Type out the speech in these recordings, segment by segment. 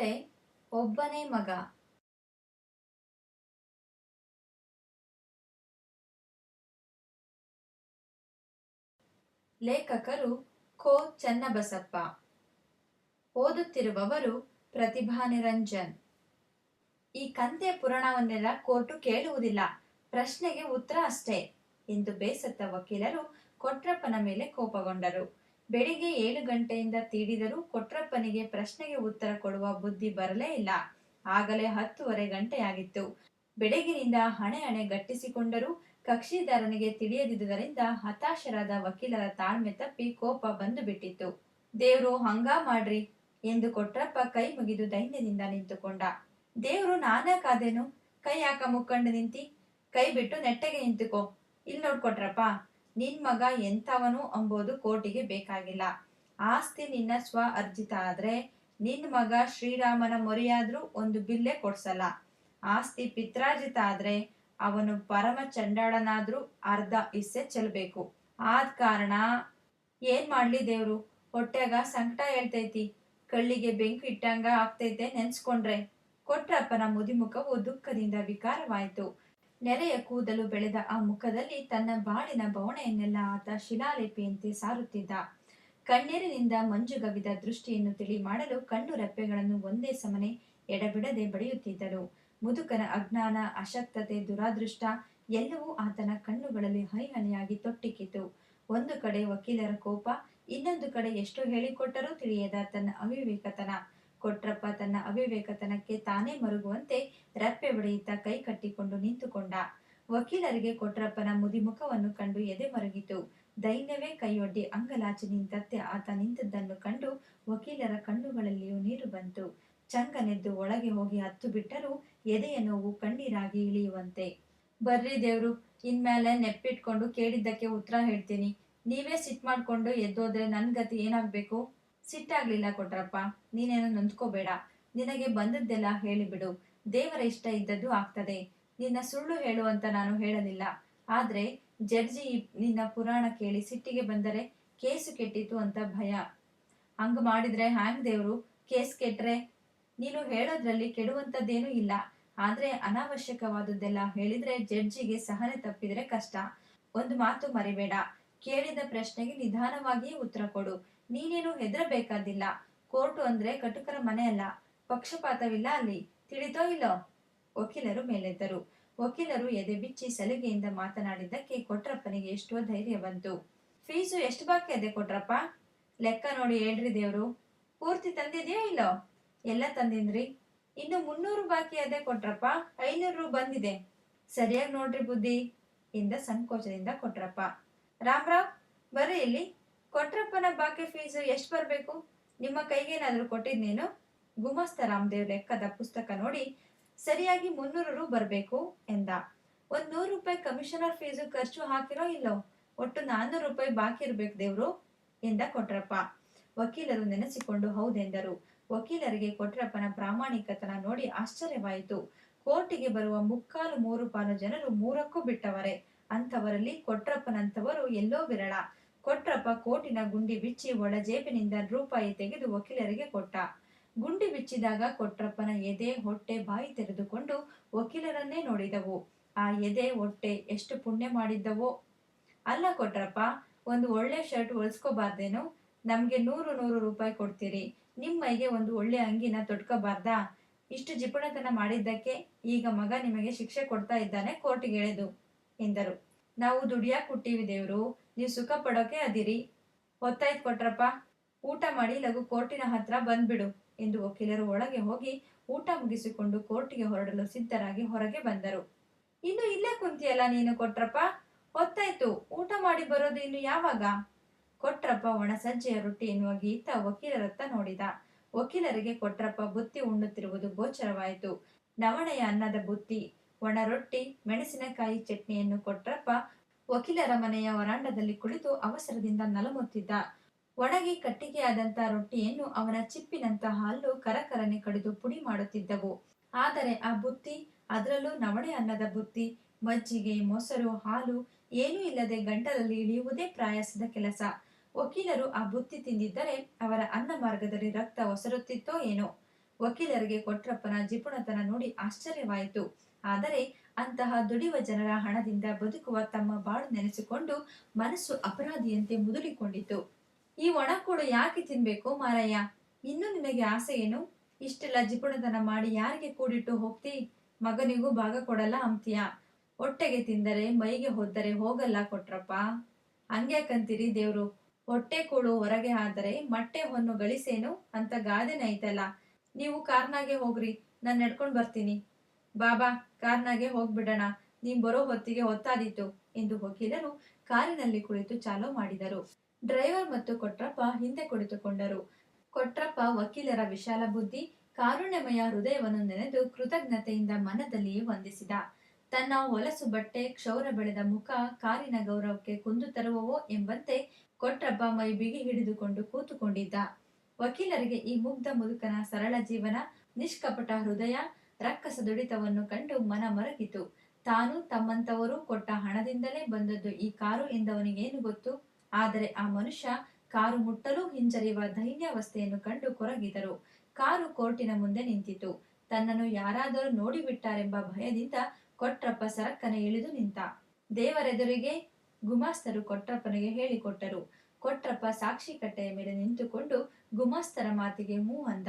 ಕತೆ ಒಬ್ಬನೇ ಮಗ. ಲೇಖಕರು ಕೋ ಚನ್ನಬಸಪ್ಪ. ಓದುತ್ತಿರುವವರು ಪ್ರತಿಭಾ ನಿರಂಜನ್. ಈ ಕಂತೆ ಪುರಾಣವನ್ನೆಲ್ಲ ಕೋರ್ಟು ಕೇಳುವುದಿಲ್ಲ. ಪ್ರಶ್ನೆಗೆ ಉತ್ತರ ಅಷ್ಟೇ ಎಂದು ಬೇಸತ್ತ ವಕೀಲರು ಕೊಟ್ರಪ್ಪನ ಮೇಲೆ ಕೋಪಗೊಂಡರು. ಬೆಳಿಗ್ಗೆ ಏಳು ಗಂಟೆಯಿಂದ ತೀಡಿದರೂ ಕೊಟ್ರಪ್ಪನಿಗೆ ಪ್ರಶ್ನೆಗೆ ಉತ್ತರ ಕೊಡುವ ಬುದ್ಧಿ ಬರಲೇ ಇಲ್ಲ. ಆಗಲೇ ಹತ್ತುವರೆ ಗಂಟೆಯಾಗಿತ್ತು. ಬೆಳಗಿನಿಂದ ಹಣೆ ಹಣೆ ಗಟ್ಟಿಸಿಕೊಂಡರೂ ಕಕ್ಷಿದಾರನಿಗೆ ತಿಳಿಯದಿದ್ದುದರಿಂದ ಹತಾಶರಾದ ವಕೀಲರ ತಾಳ್ಮೆ ತಪ್ಪಿ ಕೋಪ ಬಂದು ಬಿಟ್ಟಿತ್ತು. ದೇವ್ರು ಹಂಗ ಮಾಡ್ರಿ ಎಂದು ಕೊಟ್ರಪ್ಪ ಕೈ ಮುಗಿದು ದೈನ್ಯದಿಂದ ನಿಂತುಕೊಂಡ. ದೇವ್ರು ನಾನಾ ಕಾದೇನು? ಕೈ ಯಾಕ ಮುಕ್ಕಂಡು ನಿಂತಿ? ಕೈ ಬಿಟ್ಟು ನೆಟ್ಟಗೆ ನಿಂತುಕೋ. ಇಲ್ಲಿ ನೋಡ್ಕೊಟ್ರಪ್ಪ ನಿನ್ ಮಗ ಎಂಥವನು ಅಂಬೋದು ಕೋರ್ಟಿಗೆ ಬೇಕಾಗಿಲ್ಲ. ಆಸ್ತಿ ನಿನ್ನ ಸ್ವ ಅರ್ಜಿತ ಆದ್ರೆ ನಿನ್ ಮಗ ಶ್ರೀರಾಮನ ಮೊರೆಯಾದ್ರೂ ಒಂದು ಬಿಲ್ಲೆ ಕೊಡ್ಸಲ್ಲ. ಆಸ್ತಿ ಪಿತ್ರಾರ್ಜಿತ ಆದ್ರೆ ಅವನು ಪರಮ ಚಂಡಾಳನಾದ್ರೂ ಅರ್ಧ ಇಸ್ಸೆ ಚೆಲ್ಬೇಕು. ಆದ ಕಾರಣ ಏನ್ ಮಾಡ್ಲಿ ದೇವ್ರು? ಹೊಟ್ಟೆಗ ಸಂಕಟ ಹೇಳ್ತೈತಿ. ಕಳ್ಳಿಗೆ ಬೆಂಕಿ ಇಟ್ಟಂಗ ಆಗ್ತೈತೆ ನೆನ್ಸ್ಕೊಂಡ್ರೆ. ಕೊಟ್ರಪ್ಪನ ಮುದಿಮುಖವು ದುಃಖದಿಂದ ವಿಕಾರವಾಯಿತು. ನೆರೆಯ ಕೂದಲು ಬೆಳೆದ ಆ ಮುಖದಲ್ಲಿ ತನ್ನ ಬಾಳಿನ ಬವಣೆಯನ್ನೆಲ್ಲ ಆತ ಶಿಲಾಲೇಪಿಯಂತೆ ಸಾರುತ್ತಿದ್ದ. ಕಣ್ಣೀರಿನಿಂದ ಮಂಜುಗವಿದ ದೃಷ್ಟಿಯನ್ನು ತಿಳಿ ಮಾಡಲು ಕಣ್ಣು ರೆಪ್ಪೆಗಳನ್ನು ಒಂದೇ ಸಮನೆ ಎಡಬಿಡದೆ ಬಡಿಯುತ್ತಿದ್ದಳು. ಮುದುಕನ ಅಜ್ಞಾನ, ಅಶಕ್ತತೆ, ದುರಾದೃಷ್ಟ ಎಲ್ಲವೂ ಆತನ ಕಣ್ಣುಗಳಲ್ಲಿ ಹೈಹನಿಯಾಗಿ ತೊಟ್ಟಿಕ್ಕಿತು ಒಂದು ಕಡೆ ವಕೀಲರ ಕೋಪ, ಇನ್ನೊಂದು ಕಡೆ ಎಷ್ಟು ಹೇಳಿಕೊಟ್ಟರೂ ತಿಳಿಯದ ತನ್ನ ಅವಿವೇಕತನ. ಕೊಟ್ರಪ್ಪ ತನ್ನ ಅವಿವೇಕತನಕ್ಕೆ ತಾನೇ ಮರುಗುವಂತೆ ರಪ್ಪೆ ಬಡಿಯುತ್ತಾ ಕೈ ಕಟ್ಟಿಕೊಂಡು ನಿಂತುಕೊಂಡ. ವಕೀಲರಿಗೆ ಕೊಟ್ರಪ್ಪನ ಮುದಿಮುಖವನ್ನು ಕಂಡು ಎದೆ ಮರುಗಿತು. ದೈನ್ಯವೇ ಕೈಯೊಡ್ಡಿ ಅಂಗಲಾಚಿ ನಿಂತತ್ತೆ ಆತ ನಿಂತದ್ದನ್ನು ಕಂಡು ವಕೀಲರ ಕಣ್ಣುಗಳಲ್ಲಿಯೂ ನೀರು ಬಂತು. ಚಂಗನೆದ್ದು ಒಳಗೆ ಹೋಗಿ ಹತ್ತು ಬಿಟ್ಟರೂ ಎದೆಯ ನೋವು ಕಣ್ಣೀರಾಗಿ ಇಳಿಯುವಂತೆ. ಬರ್ರಿ ದೇವ್ರು, ಇನ್ಮೇಲೆ ನೆಪ್ಪಿಟ್ಕೊಂಡು ಕೇಳಿದ್ದಕ್ಕೆ ಉತ್ತರ ಹೇಳ್ತೀನಿ. ನೀವೇ ಸಿಟ್ ಮಾಡ್ಕೊಂಡು ಎದ್ದೋದ್ರೆ ನನ್ ಗತಿ ಏನಾಗ್ಬೇಕು? ಸಿಟ್ಟಾಗ್ಲಿಲ್ಲ ಕೊಟ್ರಪ್ಪ. ನೀನೇನು ನೊಂದ್ಕೋಬೇಡ. ನಿನಗೆ ಬಂದದ್ದೆಲ್ಲ ಹೇಳಿಬಿಡು ದೇವರ ಇಷ್ಟ ಇದ್ದದ್ದು ಆಗ್ತದೆ. ನಿನ್ನ ಸುಳ್ಳು ಹೇಳು ಅಂತ ನಾನು ಹೇಳಲಿಲ್ಲ. ಆದ್ರೆ ಜಡ್ಜಿ ನಿನ್ನ ಪುರಾಣ ಕೇಳಿ ಸಿಟ್ಟಿಗೆ ಬಂದರೆ ಕೇಸು ಕೆಟ್ಟಿತು ಅಂತ ಭಯ. ಹಂಗ ಮಾಡಿದ್ರೆ ಹ್ಯಾಂಗ್ ದೇವ್ರು? ಕೇಸ್ ಕೆಟ್ರೆ? ನೀನು ಹೇಳೋದ್ರಲ್ಲಿ ಕೆಡುವಂತದ್ದೇನೂ ಇಲ್ಲ. ಆದ್ರೆ ಅನಾವಶ್ಯಕವಾದದ್ದೆಲ್ಲ ಹೇಳಿದ್ರೆ ಜಡ್ಜಿಗೆ ಸಹನೆ ತಪ್ಪಿದ್ರೆ ಕಷ್ಟ. ಒಂದು ಮಾತು ಮರಿಬೇಡ. ಕೇಳಿದ ಪ್ರಶ್ನೆಗೆ ನಿಧಾನವಾಗಿಯೇ ಉತ್ತರ ಕೊಡು. ನೀನೇನು ಹೆದರಬೇಕಾದಿಲ್ಲ. ಕೋರ್ಟು ಅಂದ್ರೆ ಕಟುಕರ ಮನೆ ಅಲ್ಲ. ಪಕ್ಷಪಾತವಿಲ್ಲ ಅಲ್ಲಿ. ತಿಳಿತೋ ಇಲ್ಲೋ? ವಕೀಲರು ಮೇಲೆದ್ದರು ವಕೀಲರು ಎದೆ ಬಿಚ್ಚಿ ಸಲಿಗೆಯಿಂದ ಮಾತನಾಡಿದ್ದಕ್ಕೆ ಕೊಟ್ರಪ್ಪನಿಗೆ ಎಷ್ಟೋ ಧೈರ್ಯ ಬಂತು. ಫೀಸು ಎಷ್ಟು ಬಾಕಿ ಅದೇ ಕೊಟ್ರಪ್ಪ? ಲೆಕ್ಕ ನೋಡಿ ಹೇಳ್ರಿ ದೇವ್ರು. ಪೂರ್ತಿ ತಂದಿದ್ಯೋ ಇಲ್ಲೋ? ಎಲ್ಲ ತಂದಿನ್ರಿ ಇನ್ನು ಮುನ್ನೂರು ಬಾಕಿ ಅದೇ ಕೊಟ್ರಪ್ಪ? ಐನೂರು ಬಂದಿದೆ. ಸರಿಯಾಗಿ ನೋಡ್ರಿ ಬುದ್ಧಿ. ಎಂದ ಸಂಕೋಚದಿಂದ ಕೊಟ್ರಪ್ಪ. ರಾಮ್ರಾವ್, ಬರ್ರಿ ಇಲ್ಲಿ. ಕೊಟ್ರಪ್ಪನ ಬಾಕಿ ಫೀಸು ಎಷ್ಟು ಬರಬೇಕು? ನಿಮ್ಮ ಕೈಗೇನಾದ್ರೂ ಕೊಟ್ಟಿದ್ನೇನು? ಗುಮಸ್ತ ರಾಮದೇವ್ ಲೆಕ್ಕದ ಪುಸ್ತಕ ನೋಡಿ ಸರಿಯಾಗಿ ಮುನ್ನೂರು ರು ಬರಬೇಕು ಎಂದ. ಒಂದ್ ನೂರು ರೂಪಾಯಿ ಕಮಿಷನರ್ ಫೀಸು ಖರ್ಚು ಹಾಕಿರೋ ಇಲ್ಲೋ? ಒಟ್ಟು ನಾನ್ನೂರು ರೂಪಾಯಿ ಬಾಕಿ ಇರ್ಬೇಕು ದೇವ್ರು ಎಂದ ಕೊಟ್ರಪ್ಪ. ವಕೀಲರು ನೆನೆಸಿಕೊಂಡು ಹೌದೆಂದರು. ವಕೀಲರಿಗೆ ಕೊಟ್ರಪ್ಪನ ಪ್ರಾಮಾಣಿಕತನ ನೋಡಿ ಆಶ್ಚರ್ಯವಾಯಿತು. ಕೋರ್ಟಿಗೆ ಬರುವ ಮುಕ್ಕಾಲು ಮೂರು ಪಾಲು ಜನರು ಮೂರಕ್ಕೂ ಬಿಟ್ಟವರೇ. ಅಂಥವರಲ್ಲಿ ಕೊಟ್ರಪ್ಪನಂಥವರು ಎಲ್ಲೋ ವಿರಳ. ಕೊಟ್ರಪ್ಪ ಕೋಟಿನ ಗುಂಡಿ ಬಿಚ್ಚಿ ಒಳ ಜೇಬಿನಿಂದ ರೂಪಾಯಿ ತೆಗೆದು ವಕೀಲರಿಗೆ ಕೊಟ್ಟ. ಗುಂಡಿ ಬಿಚ್ಚಿದಾಗ ಕೊಟ್ರಪ್ಪನ ಎದೆ, ಹೊಟ್ಟೆ, ಬಾಯಿ ತೆರೆದುಕೊಂಡು ವಕೀಲರನ್ನೇ ನೋಡಿದವು. ಆ ಎದೆ, ಹೊಟ್ಟೆ ಎಷ್ಟು ಪುಣ್ಯ ಮಾಡಿದ್ದವೋ. ಅಲ್ಲ ಕೊಟ್ರಪ್ಪ, ಒಂದು ಒಳ್ಳೆ ಶರ್ಟ್ ಹೊಲ್ಸ್ಕೋಬಾರ್ದೇನು? ನಮ್ಗೆ ನೂರು ನೂರು ರೂಪಾಯಿ ಕೊಡ್ತೀರಿ. ನಿಮ್ಮೈಗೆ ಒಂದು ಒಳ್ಳೆ ಅಂಗಿನ ತೊಟ್ಕೋಬಾರ್ದಾ? ಇಷ್ಟು ಜಿಪುಣತನ ಮಾಡಿದ್ದಕ್ಕೆ ಈಗ ಮಗ ನಿಮಗೆ ಶಿಕ್ಷೆ ಕೊಡ್ತಾ ಇದ್ದಾನೆ ಕೋರ್ಟಿಗೆ ಎಳೆದು, ಎಂದರು. ನಾವು ದುಡಿಯಾಕ್ ಹುಟ್ಟಿವಿ ದೇವ್ರು. ನೀವು ಸುಖ ಪಡೋಕೆ ಅದಿರಿ. ಹೊತ್ತಾಯ್ತು ಕೊಟ್ರಪ್ಪ ಊಟ ಮಾಡಿ ಲಘು ಕೋರ್ಟಿನ ಹತ್ರ ಬಂದ್ಬಿಡು ಎಂದು ವಕೀಲರು ಒಳಗೆ ಹೋಗಿ ಊಟ ಮುಗಿಸಿಕೊಂಡು ಕೋರ್ಟಿಗೆ ಹೊರಡಲು ಸಿದ್ಧರಾಗಿ ಹೊರಗೆ ಬಂದರು. ಇನ್ನು ಇಲ್ಲೇ ಕುಂತಿಯಲ್ಲ ನೀನು ಕೊಟ್ರಪ್ಪ? ಹೊತ್ತಾಯ್ತು ಊಟ ಮಾಡಿ ಬರೋದು ಇನ್ನು ಯಾವಾಗ? ಕೊಟ್ರಪ್ಪ ಒಣ ಸಜ್ಜೆಯ ರೊಟ್ಟಿ ಎನ್ನುವ ಗೀತ ವಕೀಲರತ್ತ ನೋಡಿದ. ವಕೀಲರಿಗೆ ಕೊಟ್ರಪ್ಪ ಬುತ್ತಿ ಉಣ್ಣುತ್ತಿರುವುದು ಗೋಚರವಾಯಿತು. ನವಣೆಯ ಅನ್ನದ ಬುತ್ತಿ, ಒಣ ರೊಟ್ಟಿ, ಮೆಣಸಿನಕಾಯಿ ಚಟ್ನಿಯನ್ನು ಕೊಟ್ರಪ್ಪ ವಕೀಲರ ಮನೆಯ ವರಾಂಡದಲ್ಲಿ ಕುಳಿತು ಅವಸರದಿಂದ ನಲಮುತ್ತಿದ್ದ. ಒಣಗಿ ಕಟ್ಟಿಗೆಯಾದಂತ ರೊಟ್ಟಿಯನ್ನು ಅವನ ಚಿಪ್ಪಿನಂತ ಹಾಲು ಕರಕರನೆ ಕಡಿದು ಪುಡಿ ಮಾಡುತ್ತಿದ್ದವು. ಆದರೆ ಆ ಬುತ್ತಿ, ಅದರಲ್ಲೂ ನವಣೆ ಅನ್ನದ ಬುತ್ತಿ, ಮಜ್ಜಿಗೆ, ಮೊಸರು, ಹಾಲು ಏನೂ ಇಲ್ಲದೆ ಗಂಟಲಲ್ಲಿ ಇಳಿಯುವುದೇ ಪ್ರಾಯಸದ ಕೆಲಸ. ವಕೀಲರು ಆ ಬುತ್ತಿ ತಿಂದಿದ್ದರೆ ಅವರ ಅನ್ನ ಮಾರ್ಗದಲ್ಲಿ ರಕ್ತ ಒಸರುತ್ತಿತ್ತೋ ಏನೋ. ವಕೀಲರಿಗೆ ಕೊಟ್ರಪ್ಪನ ಜಿಪುಣತನ ನೋಡಿ ಆಶ್ಚರ್ಯವಾಯಿತು. ಆದರೆ ಅಂತಹ ದುಡಿಯುವ ಜನರ ಹಣದಿಂದ ಬದುಕುವ ತಮ್ಮ ಬಾಳು ನೆನೆಸಿಕೊಂಡು ಮನಸ್ಸು ಅಪರಾಧಿಯಂತೆ ಮುದುಡಿಕೊಂಡಿತು ಈ ಒಣಕೂಡು ಯಾಕೆ ತಿನ್ಬೇಕು ಮಾರಯ್ಯ? ಇನ್ನು ನಿನಗೆ ಆಸೆ ಏನು? ಇಷ್ಟೆಲ್ಲ ಜಿಪುಣತನ ಮಾಡಿ ಯಾರಿಗೆ ಕೂಡಿಟ್ಟು ಹೋಗ್ತಿ? ಮಗನಿಗೂ ಭಾಗ ಕೊಡಲ್ಲ ಅಂತೀಯ. ಹೊಟ್ಟೆಗೆ ತಿಂದರೆ, ಮೈಗೆ ಹೊದ್ದರೆ ಹೋಗಲ್ಲ ಕೊಟ್ರಪ್ಪ. ಹಂಗ್ಯಾಕಂತೀರಿ ದೇವ್ರು? ಹೊಟ್ಟೆ ಕೂಡು ಹೊರಗೆ ಆದರೆ ಮಟ್ಟೆ ಹೊನ್ನು ಗಳಿಸೇನು? ಅಂತ ಗಾದೆನ ಐತಲ್ಲ ನೀವು ಕಾರ್ನಾಗೆ ಹೋಗ್ರಿ. ನಾನು ನಡ್ಕೊಂಡ್ ಬರ್ತೀನಿ. ಬಾಬಾ, ಕಾರ್ನಾಗೆ ಹೋಗ್ಬಿಡೋಣ. ನೀನ್ ಬರೋ ಹೊತ್ತಿಗೆ ಹೊತ್ತಾದೀತು ಎಂದು ವಕೀಲರು ಕಾರಿನಲ್ಲಿ ಕುಳಿತು ಚಾಲೋ ಮಾಡಿದರು. ಡ್ರೈವರ್ ಮತ್ತು ಕೊಟ್ರಪ್ಪ ಹಿಂದೆ ಕುಳಿತುಕೊಂಡರು. ಕೊಟ್ರಪ್ಪ ವಕೀಲರ ವಿಶಾಲ ಬುದ್ಧಿ, ಕಾರುಣ್ಯಮಯ ಹೃದಯವನ್ನು ನೆನೆದು ಕೃತಜ್ಞತೆಯಿಂದ ಮನದಲ್ಲಿಯೇ ವಂದಿಸಿದ. ತನ್ನ ಹೊಲಸು ಬಟ್ಟೆ, ಕ್ಷೌರ ಬೆಳೆದ ಮುಖ, ಕಾರಿನ ಗೌರವಕ್ಕೆ ಕುಂದು ತರುವವೋ ಎಂಬಂತೆ ಕೊಟ್ರಪ್ಪ ಮೈ ಬಿಗಿ ಹಿಡಿದುಕೊಂಡು ಕೂತುಕೊಂಡಿದ್ದ. ವಕೀಲರಿಗೆ ಈ ಮುಗ್ಧ ಮುದುಕನ ಸರಳ ಜೀವನ, ನಿಷ್ಕಪಟ ಹೃದಯ ರಕ್ಕಸ ದುಡಿತವನ್ನು ಕಂಡು ಮನ ಮರಗಿತು. ತಾನು ತಮ್ಮಂತವರು ಕೊಟ್ಟ ಹಣದಿಂದಲೇ ಬಂದದ್ದು ಈ ಕಾರು ಎಂದವನಿಗೇನು ಗೊತ್ತು? ಆದರೆ ಆ ಮನುಷ್ಯ ಕಾರು ಮುಟ್ಟಲು ಹಿಂಜರಿಯುವ ಧೈನ್ಯಾವಸ್ಥೆಯನ್ನು ಕಂಡು ಕೊರಗಿದರು. ಕಾರು ಕೋರ್ಟಿನ ಮುಂದೆ ನಿಂತಿತು. ತನ್ನನ್ನು ಯಾರಾದರೂ ನೋಡಿಬಿಟ್ಟಾರೆಂಬ ಭಯದಿಂದ ಕೊಟ್ರಪ್ಪ ಸರಕ್ಕನೆ ಇಳಿದು ನಿಂತ. ದೇವರೆದುರಿಗೆ ಗುಮಾಸ್ತರು ಕೊಟ್ರಪ್ಪನಿಗೆ ಹೇಳಿಕೊಟ್ಟರು. ಕೊಟ್ರಪ್ಪ ಸಾಕ್ಷಿ ಕಟ್ಟೆಯ ಮೇಲೆ ನಿಂತುಕೊಂಡು ಗುಮಾಸ್ತರ ಮಾತಿಗೆ ಹೂ ಅಂದ.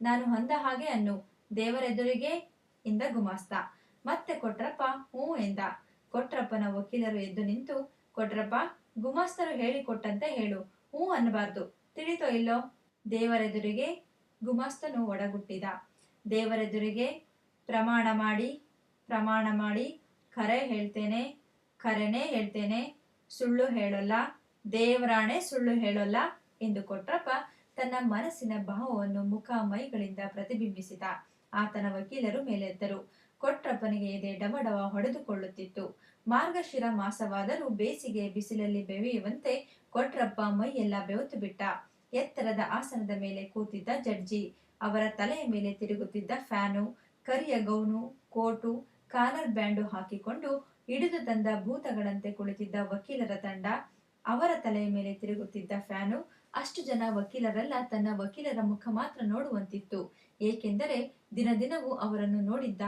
ನಾನು ಹೊಂದ ಹಾಗೆ ಅನ್ನು. ದೇವರೆದುರಿಗೆ ಇಂದ ಗುಮಾಸ್ತ. ಮತ್ತೆ ಕೊಟ್ರಪ್ಪ ಹೂ ಎಂದ. ಕೊಟ್ರಪ್ಪನ ವಕೀಲರು ಎದ್ದು ನಿಂತು, ಕೊಟ್ರಪ್ಪ, ಗುಮಾಸ್ತರು ಹೇಳಿಕೊಟ್ಟಂತೆ ಹೇಳು. ಹೂ ಅನ್ನಬಾರ್ದು. ತಿಳಿತೋ ಇಲ್ಲೋ? ದೇವರೆದುರಿಗೆ ಗುಮಾಸ್ತನು ಒಡಗುಟ್ಟಿದ. ದೇವರೆದುರಿಗೆ ಪ್ರಮಾಣ ಮಾಡಿ ಪ್ರಮಾಣ ಮಾಡಿ ಖರೆ ಹೇಳ್ತೇನೆ, ಕರೆನೇ ಹೇಳ್ತೇನೆ, ಸುಳ್ಳು ಹೇಳೋಲ್ಲ, ದೇವರಾಣೆ ಸುಳ್ಳು ಹೇಳೋಲ್ಲ ಎಂದು ಕೊಟ್ರಪ್ಪ ತನ್ನ ಮನಸ್ಸಿನ ಭಾವವನ್ನು ಮುಖ ಮೈಗಳಿಂದ ಪ್ರತಿಬಿಂಬಿಸಿದ. ಆತನ ವಕೀಲರು ಮೇಲೆದ್ದರು ಕೊಟ್ರಪ್ಪನಿಗೆ ಎದೆ ಡಮಡವ ಹೊಡೆದುಕೊಳ್ಳುತ್ತಿತ್ತು. ಮಾರ್ಗಶಿರ ಮಾಸವಾದರೂ ಬೇಸಿಗೆ ಬಿಸಿಲಲ್ಲಿ ಬೆವೆಯುವಂತೆ ಕೊಟ್ರಪ್ಪ ಮೈಯೆಲ್ಲ ಬೆವತು ಬಿಟ್ಟ. ಎತ್ತರದ ಆಸನದ ಮೇಲೆ ಕೂತಿದ್ದ ಜಡ್ಜಿ, ಅವರ ತಲೆಯ ಮೇಲೆ ತಿರುಗುತ್ತಿದ್ದ ಫ್ಯಾನು, ಕರಿಯ ಗೌನು, ಕೋಟು, ಕಾಲರ್ ಬ್ಯಾಂಡು ಹಾಕಿಕೊಂಡು ಹಿಡಿದು ತಂದ ಭೂತಗಳಂತೆ ಕುಳಿತಿದ್ದ ವಕೀಲರ ತಂಡ, ಅವರ ತಲೆಯ ಮೇಲೆ ತಿರುಗುತ್ತಿದ್ದ ಫ್ಯಾನು, ಅಷ್ಟು ಜನ ವಕೀಲರಲ್ಲ, ತನ್ನ ವಕೀಲರ ಮುಖ ಮಾತ್ರ ನೋಡುವಂತಿತ್ತು. ಏಕೆಂದರೆ ದಿನ ದಿನವೂ ಅವರನ್ನು ನೋಡಿದ್ದ.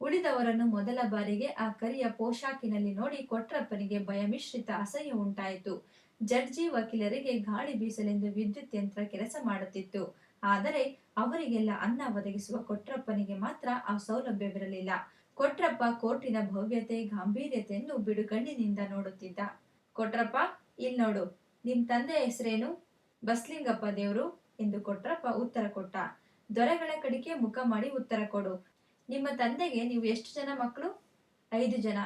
ಉಳಿದವರನ್ನು ಮೊದಲ ಬಾರಿಗೆ ಆ ಕರಿಯ ಪೋಷಾಕಿನಲ್ಲಿ ನೋಡಿ ಕೊಟ್ರಪ್ಪನಿಗೆ ಭಯಮಿಶ್ರಿತ ಅಸಹ್ಯ ಉಂಟಾಯಿತು. ಜಡ್ಜಿ ವಕೀಲರಿಗೆ ಗಾಳಿ ಬೀಸಲೆಂದು ವಿದ್ಯುತ್ ಯಂತ್ರ ಕೆಲಸ ಮಾಡುತ್ತಿತ್ತು. ಆದರೆ ಅವರಿಗೆಲ್ಲ ಅನ್ನ ಒದಗಿಸುವ ಕೊಟ್ರಪ್ಪನಿಗೆ ಮಾತ್ರ ಆ ಸೌಲಭ್ಯವಿರಲಿಲ್ಲ. ಕೊಟ್ರಪ್ಪ ಕೋರ್ಟಿನ ಭವ್ಯತೆ, ಗಾಂಭೀರ್ಯತೆಯನ್ನು ಬಿಡುಗಣ್ಣಿನಿಂದ ನೋಡುತ್ತಿದ್ದ. ಕೊಟ್ರಪ್ಪ, ಇಲ್ ನೋಡು, ನಿಮ್ ತಂದೆ ಹೆಸರೇನು? ಬಸ್ಲಿಂಗಪ್ಪ ದೇವರು? ಎಂದು ಕೊಟ್ರಪ್ಪ ಉತ್ತರ ಕೊಟ್ಟ. ದೊರೆಗಳ ಕಡೆಗೆ ಮುಖ ಮಾಡಿ ಉತ್ತರ ಕೊಡು. ನಿಮ್ಮ ತಂದೆಗೆ ನೀವು ಎಷ್ಟು ಜನ ಮಕ್ಕಳು? ಐದು ಜನ.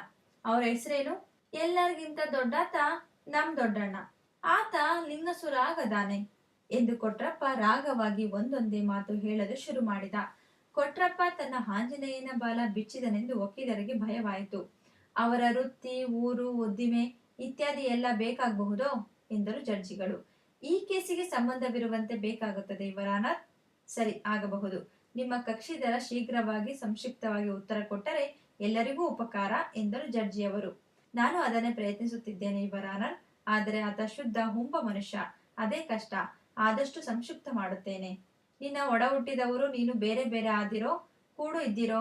ಅವರ ಹೆಸರೇನು? ಎಲ್ಲರಿಗಿಂತ ದೊಡ್ಡಾತ ನಮ್ ದೊಡ್ಡಣ್ಣ. ಆತ ಲಿಂಗಸುರ ಆಗದಾನೆ ಎಂದು ಕೊಟ್ರಪ್ಪ ರಾಗವಾಗಿ ಒಂದೊಂದೇ ಮಾತು ಹೇಳಲು ಶುರು ಮಾಡಿದ. ಕೊಟ್ರಪ್ಪ ತನ್ನ ಆಂಜನೇಯನ ಬಾಲ ಬಿಚ್ಚಿದನೆಂದು ಒಕ್ಕಿದರಿಗೆ ಭಯವಾಯಿತು. ಅವರ ವೃತ್ತಿ, ಊರು, ಉದ್ದಿಮೆ ಇತ್ಯಾದಿ ಎಲ್ಲ ಬೇಕಾಗಬಹುದೋ? ಎಂದರು ಜಡ್ಜಿಗಳು. ಈ ಕೇಸಿಗೆ ಸಂಬಂಧವಿರುವಂತೆ ಬೇಕಾಗುತ್ತದೆ ಇವರಾನರ್ ಸರಿ, ಆಗಬಹುದು. ನಿಮ್ಮ ಕಕ್ಷಿದರ ಶೀಘ್ರವಾಗಿ ಸಂಕ್ಷಿಪ್ತವಾಗಿ ಉತ್ತರ ಕೊಟ್ಟರೆ ಎಲ್ಲರಿಗೂ ಉಪಕಾರ ಎಂದರು ಜಡ್ಜಿಯವರು. ನಾನು ಅದನ್ನೇ ಪ್ರಯತ್ನಿಸುತ್ತಿದ್ದೇನೆ ಇವರಾನರ್ ಆದರೆ ಆತ ಶುದ್ಧ, ಹುಂಬ ಮನುಷ್ಯ. ಅದೇ ಕಷ್ಟ. ಆದಷ್ಟು ಸಂಕ್ಷಿಪ್ತ ಮಾಡುತ್ತೇನೆ. ನಿನ್ನ ಒಡ ಹುಟ್ಟಿದವರು ನೀನು ಬೇರೆ ಬೇರೆ ಆದಿರೋ? ಕೂಡು ಇದ್ದಿರೋ?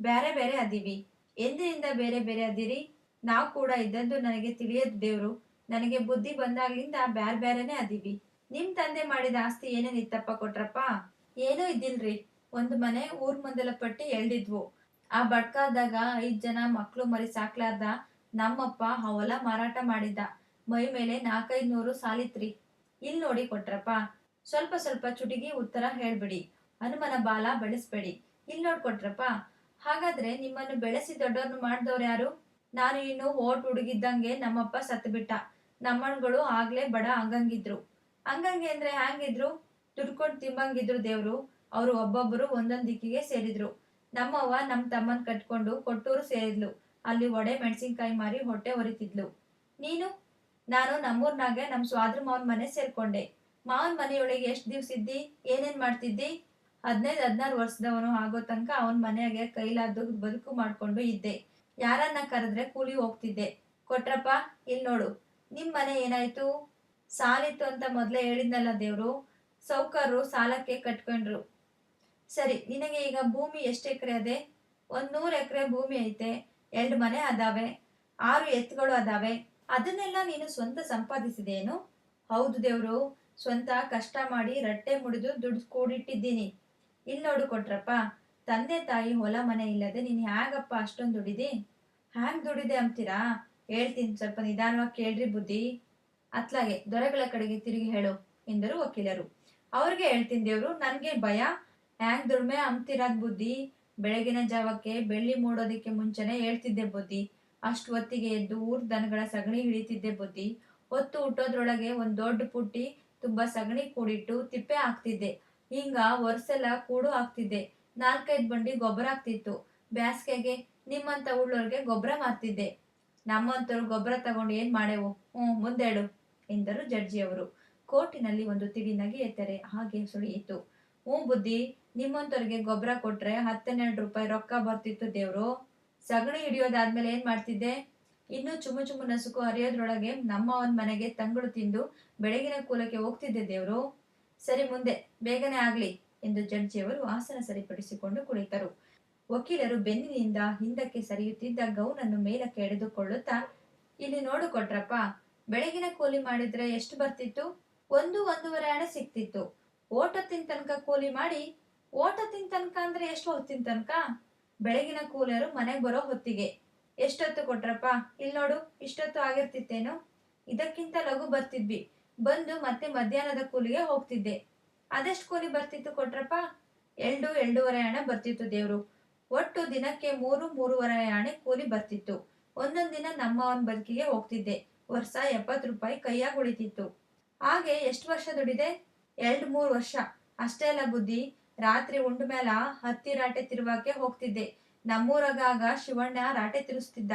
ಬೇರೆ ಬೇರೆ ಅದೀವಿ ಎಂದಿನಿಂದ ಬೇರೆ ಬೇರೆ ಅದಿರಿ ನಾವು ಕೂಡ ಇದ್ದದ್ದು ನನಗೆ ತಿಳಿಯದ ದೇವ್ರು. ನನಗೆ ಬುದ್ಧಿ ಬಂದಾಗ್ಲಿಂದ ಬ್ಯಾರ್ ಬ್ಯಾರೆನೆ ಅದೀವಿ ನಿಮ್ ತಂದೆ ಮಾಡಿದ ಆಸ್ತಿ ಏನೇನಿತ್ತಪ್ಪ ಕೊಟ್ರಪ್ಪ? ಏನೂ ಇದ್ದಿಲ್ರಿ. ಒಂದು ಮನೆ ಊರ್ ಮುಂದೆಲ್ಲ ಪಟ್ಟಿ ಎಳ್ದಿದ್ವು. ಆ ಬಡ್ಕಾದಾಗ ಐದ್ ಜನ ಮಕ್ಳು ಮರಿ ಸಾಕ್ಲಾರ್ದ ನಮ್ಮಪ್ಪ ಹೊಲ ಮಾರಾಟ ಮಾಡಿದ್ದ ಮೈ ಮೇಲೆ ನಾಲ್ಕೈದ್ ನೂರು ಸಾಲಿತ್ರಿ. ಇಲ್ ನೋಡಿ ಕೊಟ್ರಪ್ಪ. ಸ್ವಲ್ಪ ಸ್ವಲ್ಪ ಚುಟಿಗಿ ಉತ್ತರ ಹೇಳ್ಬಿಡಿ. ಹನುಮನ ಬಾಲ ಬೆಳೆಸ್ಬೇಡಿ. ಇಲ್ ನೋಡ್ ಕೊಟ್ರಪ್ಪ. ಹಾಗಾದ್ರೆ ನಿಮ್ಮನ್ನು ಬೆಳೆಸಿ ದೊಡ್ಡವ್ರನ್ನು ಮಾಡ್ದವ್ರು ಯಾರು? ನಾನು ಇನ್ನು ಓಟ್ ಹುಡುಗಿದ್ದಂಗೆ ನಮ್ಮಪ್ಪ ಸತ್ಬಿಟ್ಟ. ನಮ್ಮಣ್ಗಳು ಆಗ್ಲೇ ಬಡ ಹಂಗಂಗಿದ್ರು ಹಂಗಂಗೆ ಅಂದ್ರೆ ಹ್ಯಾಂಗಿದ್ರು? ದುಡ್ಕೊಂಡು ತಿಂಬಂಗಿದ್ರು ದೇವ್ರು, ಅವರು ಒಬ್ಬೊಬ್ಬರು ಒಂದೊಂದ್ ದಿಕ್ಕಿಗೆ ಸೇರಿದ್ರು. ನಮ್ಮವ್ವ ನಮ್ ತಮ್ಮನ್ ಕಟ್ಕೊಂಡು ಕೊಟ್ಟೂರು ಸೇರಿದ್ಲು. ಅಲ್ಲಿ ಒಡೆ ಮೆಣಸಿನ್ಕಾಯಿ ಮಾರಿ ಹೊಟ್ಟೆ ಹೊರಿತಿದ್ಲು ನೀನು? ನಾನು ನಮ್ಮೂರ್ನಾಗೆ ನಮ್ ಸ್ವಾದ್ರ ಮಾವನ್ ಮನೆ ಸೇರ್ಕೊಂಡೆ. ಮಾವನ್ ಮನೆಯೊಳಗೆ ಎಷ್ಟ್ ದಿವ್ಸ ಇದ್ದಿ? ಏನೇನ್ ಮಾಡ್ತಿದ್ದಿ? ಹದಿನೈದು, ಹದಿನಾರು ವರ್ಷದವನು ಆಗೋ ತನಕ ಅವನ್ ಮನೆಯಾಗೆ ಕೈಲಾದ್ದು ಬದುಕು ಮಾಡ್ಕೊಂಡು ಇದ್ದೆ. ಯಾರನ್ನ ಕರೆದ್ರೆ ಕೂಲಿ ಹೋಗ್ತಿದ್ದೆ. ಕೊಟ್ರಪ್ಪ ಇಲ್ ನೋಡು ನಿಮ್ ಮನೆ ಏನಾಯ್ತು? ಸಾಲಿತ್ತು ಅಂತ ಮೊದಲೇ ಹೇಳಿದ್ನಲ್ಲ ದೇವ್ರು. ಸೌಕರ್ರು ಸಾಲಕ್ಕೆ ಕಟ್ಕೊಂಡ್ರು. ಸರಿ, ನಿನಗೆ ಈಗ ಭೂಮಿ ಎಷ್ಟು ಎಕರೆ ಅದೆ? ಒಂದ್ ನೂರು ಎಕರೆ ಭೂಮಿ ಐತೆ, ಎರಡು ಮನೆ ಅದಾವೆ, ಆರು ಎತ್ತುಗಳು ಅದಾವೆ, ಅದನ್ನೆಲ್ಲ ನೀನು ಸ್ವಂತ ಸಂಪಾದಿಸಿದೇನು? ಹೌದು ದೇವ್ರು, ಸ್ವಂತ ಕಷ್ಟ ಮಾಡಿ ರಟ್ಟೆ ಮುಡಿದು ದುಡ್ಡು ಕೂಡಿಟ್ಟಿದ್ದೀನಿ. ಇಲ್ಲಿ ನೋಡು ಕೊಟ್ರಪ್ಪ, ತಂದೆ ತಾಯಿ ಹೊಲ ಮನೆ ಇಲ್ಲದೆ ನೀನು ಹೇಗಪ್ಪ ಅಷ್ಟೊಂದು ದುಡಿದಿ? ಹ್ಯಾಂಗ್ ದುಡಿದೆ ಅಂತೀರಾ? ಹೇಳ್ತೀನಿ, ಸ್ವಲ್ಪ ನಿಧಾನವಾಗಿ ಕೇಳ್ರಿ ಬುದ್ಧಿ. ಅತ್ಲಾಗೆ, ದೊರೆಗಳ ಕಡೆಗೆ ತಿರುಗಿ ಹೇಳು, ಎಂದರು ವಕೀಲರು. ಅವ್ರಿಗೆ ಹೇಳ್ತೀನಿ ದೇವ್ರು, ನನಗೆ ಭಯ. ಹ್ಯಾಂಗ್ ದುಡ್ಮೆ ಅಂತಿರೋದ್ ಬುದ್ಧಿ? ಬೆಳಗಿನ ಜಾವಕ್ಕೆ ಬೆಳ್ಳಿ ಮೂಡೋದಕ್ಕೆ ಮುಂಚೆನೆ ಹೇಳ್ತಿದ್ದೆ ಬುದ್ಧಿ. ಅಷ್ಟು ಹೊತ್ತಿಗೆ ಎದ್ದು ಊರ್ ದನಗಳ ಸಗಣಿ ಹಿಡಿತಿದ್ದೆ ಬುದ್ಧಿ. ಹೊತ್ತು ಹುಟ್ಟೋದ್ರೊಳಗೆ ಒಂದ್ ದೊಡ್ಡ ಪುಟ್ಟಿ ತುಂಬಾ ಸಗಣಿ ಕೂಡಿಟ್ಟು ತಿಪ್ಪೆ ಹಾಕ್ತಿದ್ದೆ. ಹಿಂಗ ವರ್ಷೆಲ್ಲ ಕೂಡು ಹಾಕ್ತಿದ್ದೆ. ನಾಲ್ಕೈದು ಬಂಡಿ ಗೊಬ್ಬರ ಆಗ್ತಿತ್ತು ಬ್ಯಾಸ್ಗೆಗೆ ನಿಮ್ಮಂತ ಉಳ್ಳೋರ್ಗೆ ಗೊಬ್ಬರ ಮಾಡ್ತಿದ್ದೆ ನಮ್ಮಂತವ್ರು ಗೊಬ್ಬರ ತಗೊಂಡು ಏನ್ ಮಾಡೆವು ಹ್ಮ್ ಮುಂದೇಳು ಎಂದರು ಜಡ್ಜಿಯವರು. ಕೋರ್ಟಿನಲ್ಲಿ ಒಂದು ತಿಳಿ ನಗೆ ಎತ್ತರೆ ಹಾಗೆ ಸುಳಿಯಿತು. ಹ್ಞೂ ಬುದ್ಧಿ, ನಿಮ್ಮಂತವ್ರಿಗೆ ಗೊಬ್ಬರ ಕೊಟ್ರೆ ಹತ್ತೆರಡು ರೂಪಾಯಿ ರೊಕ್ಕ ಬರ್ತಿತ್ತು ದೇವ್ರು. ಸಗಣಿ ಹಿಡಿಯೋದಾದ್ಮೇಲೆ ಏನ್ ಮಾಡ್ತಿದ್ದೆ? ಇನ್ನು ಚುಮು ಚುಮು ನಸುಕು ಹರಿಯೋದ್ರೊಳಗೆ ನಮ್ಮ ಒಂದ್ ಮನೆಗೆ ತಂಗಳು ತಿಂದು ಬೆಳಗಿನ ಕೂಲಕ್ಕೆ ಹೋಗ್ತಿದ್ದೆ ದೇವ್ರು. ಸರಿ ಮುಂದೆ, ಬೇಗನೆ ಆಗ್ಲಿ ಎಂದು ಜಡ್ಜಿಯವರು ಆಸನ ಸರಿಪಡಿಸಿಕೊಂಡು ಕುಳಿತರು. ವಕೀಲರು ಬೆನ್ನಿನಿಂದ ಹಿಂದಕ್ಕೆ ಸರಿಯುತ್ತಿದ್ದ ಗೌನನ್ನು ಮೇಲಕ್ಕೆ ಎಳೆದುಕೊಳ್ಳುತ್ತಾ, ಇಲ್ಲಿ ನೋಡು ಕೊಟ್ರಪ್ಪ, ಬೆಳಗಿನ ಕೂಲಿ ಮಾಡಿದ್ರೆ ಎಷ್ಟು ಬರ್ತಿತ್ತು? ಒಂದು ಒಂದೂವರೆ ಹಣ ಸಿಕ್ತಿತ್ತು. ಓಟ ತನಕ ಕೂಲಿ ಮಾಡಿ, ಓಟ ತನಕ ಅಂದ್ರೆ ಎಷ್ಟು ಹೊತ್ತಿನ ತನಕ? ಬೆಳಗಿನ ಕೂಲಿಯರು ಮನೆಗೆ ಬರೋ ಹೊತ್ತಿಗೆ. ಎಷ್ಟೊತ್ತು ಕೊಟ್ರಪ್ಪ? ಇಲ್ಲಿ ನೋಡು, ಇಷ್ಟೊತ್ತು ಆಗಿರ್ತಿತ್ತೇನು? ಇದಕ್ಕಿಂತ ಲಘು ಬರ್ತಿದ್ವಿ. ಬಂದು ಮತ್ತೆ ಮಧ್ಯಾಹ್ನದ ಕೂಲಿಗೆ ಹೋಗ್ತಿದ್ದೆ. ಅದೆಷ್ಟು ಕೂಲಿ ಬರ್ತಿತ್ತು ಕೊಟ್ರಪ್ಪ? ಎರಡು, ಎರಡೂವರೆ ಹಣ ಬರ್ತಿತ್ತು ದೇವ್ರು. ಒಟ್ಟು ದಿನಕ್ಕೆ ಮೂರು, ಮೂರುವರೆ ಹಣೆ ಕೂಲಿ ಬರ್ತಿತ್ತು. ಒಂದೊಂದ್ ದಿನ ನಮ್ಮ ಅವನ್ ಬದುಕಿಗೆ ಹೋಗ್ತಿದ್ದೆ. ವರ್ಷ ಎಪ್ಪತ್ತು ರೂಪಾಯಿ ಕೈಯಾಗ ಉಳಿತಿತ್ತು. ಹಾಗೆ ಎಷ್ಟು ವರ್ಷ ದುಡಿದೆ? ಎರಡ್ ಮೂರ್ ವರ್ಷ. ಅಷ್ಟೇ ಅಲ್ಲ ಬುದ್ಧಿ. ರಾತ್ರಿ ಉಂಡ ಮೇಲ ಹತ್ತಿ ರಾಟೆ ತಿರುವಕ್ಕೆ ಹೋಗ್ತಿದ್ದೆ. ನಮ್ಮೂರಾಗ ಶಿವಣ್ಣ ರಾಟೆ ತಿರುಸ್ತಿದ್ದ.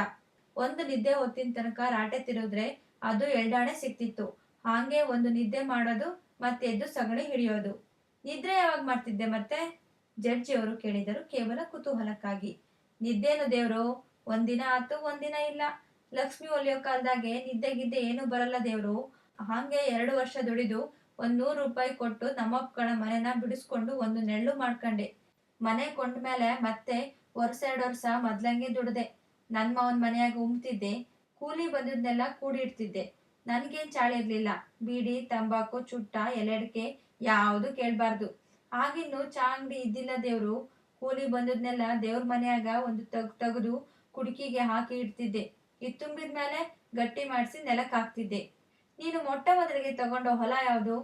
ಒಂದು ನಿದ್ದೆ ಹೊತ್ತಿನ ತನಕ ರಾಟೆ ತಿರುದ್ರೆ ಅದು ಎಲ್ಡಾಣೆ ಸಿಕ್ತಿತ್ತು. ಹಾಗೆ ಒಂದು ನಿದ್ದೆ ಮಾಡೋದು, ಮತ್ತೆ ಎದ್ದು ಸಗಣಿ ಹಿಡಿಯೋದು. ನಿದ್ರೆ ಯಾವಾಗ ಮಾಡ್ತಿದ್ದೆ ಮತ್ತೆ? ಜಡ್ಜಿಯವರು ಕೇಳಿದರು ಕೇವಲ ಕುತೂಹಲಕ್ಕಾಗಿ. ನಿದ್ದೇನು ದೇವ್ರು? ಒಂದಿನ ಆತು ಒಂದಿನ ಇಲ್ಲ. ಲಕ್ಷ್ಮಿ ಒಲಿಯೋ ಕಾಲದಾಗೆ ನಿದ್ದೆಗಿದ್ದೆ ಏನು ಬರಲ್ಲ ದೇವ್ರು. ಹಾಗೆ ಎರಡು ವರ್ಷ ದುಡಿದು ಒಂದ್ ನೂರು ರೂಪಾಯಿ ಕೊಟ್ಟು ನಮ್ಮಪ್ಪಗಳ ಮನೆನ ಬಿಡಿಸ್ಕೊಂಡು ಒಂದು ನೆಳ್ಳು ಮಾಡ್ಕೊಂಡೆ. ಮನೆ ಕೊಂಡ್ಮೇಲೆ ಮತ್ತೆ ವರ್ಷ ಎರಡು ವರ್ಷ ಮೊದ್ಲಂಗೆ ದುಡ್ದೆ. ನನ್ ಮಾವನ್ ಮನೆಯಾಗ ಉಮ್ತಿದ್ದೆ. ಕೂಲಿ ಬಂದಿದ್ನೆಲ್ಲ ಕೂಡಿಡ್ತಿದ್ದೆ. ನನ್ಗೇನ್ ಚಾಳಿ ಇರ್ಲಿಲ್ಲ. ಬೀಡಿ, ತಂಬಾಕು, ಚುಟ್ಟ, ಎಲೆಡ್ಕೆ ಯಾವುದು ಕೇಳ್ಬಾರ್ದು. ಆಗಿನ್ನು ಚಾ ಅಂಗಡಿ ಇದ್ದಿಲ್ಲ ದೇವ್ರು. ಕೂಲಿ ಬಂದದ್ನೆಲ್ಲ ದೇವ್ರ ಮನೆಯಾಗ ಒಂದು ತಗ್ ತೆಗೆದು ಕುಡ್ಕಿಗೆ ಹಾಕಿ ಇಡ್ತಿದ್ದೆ. ಇತ್ತುಂಬಿದ್ಮೇಲೆ ಗಟ್ಟಿ ಮಾಡಿಸಿ ನೆಲಕ್ಕೆ ಹಾಕ್ತಿದ್ದೆ. ನೀನು ಮೊಟ್ಟ ಮೊದಲಿಗೆ ತಗೊಂಡ ಹೊಲ ಯಾವುದು?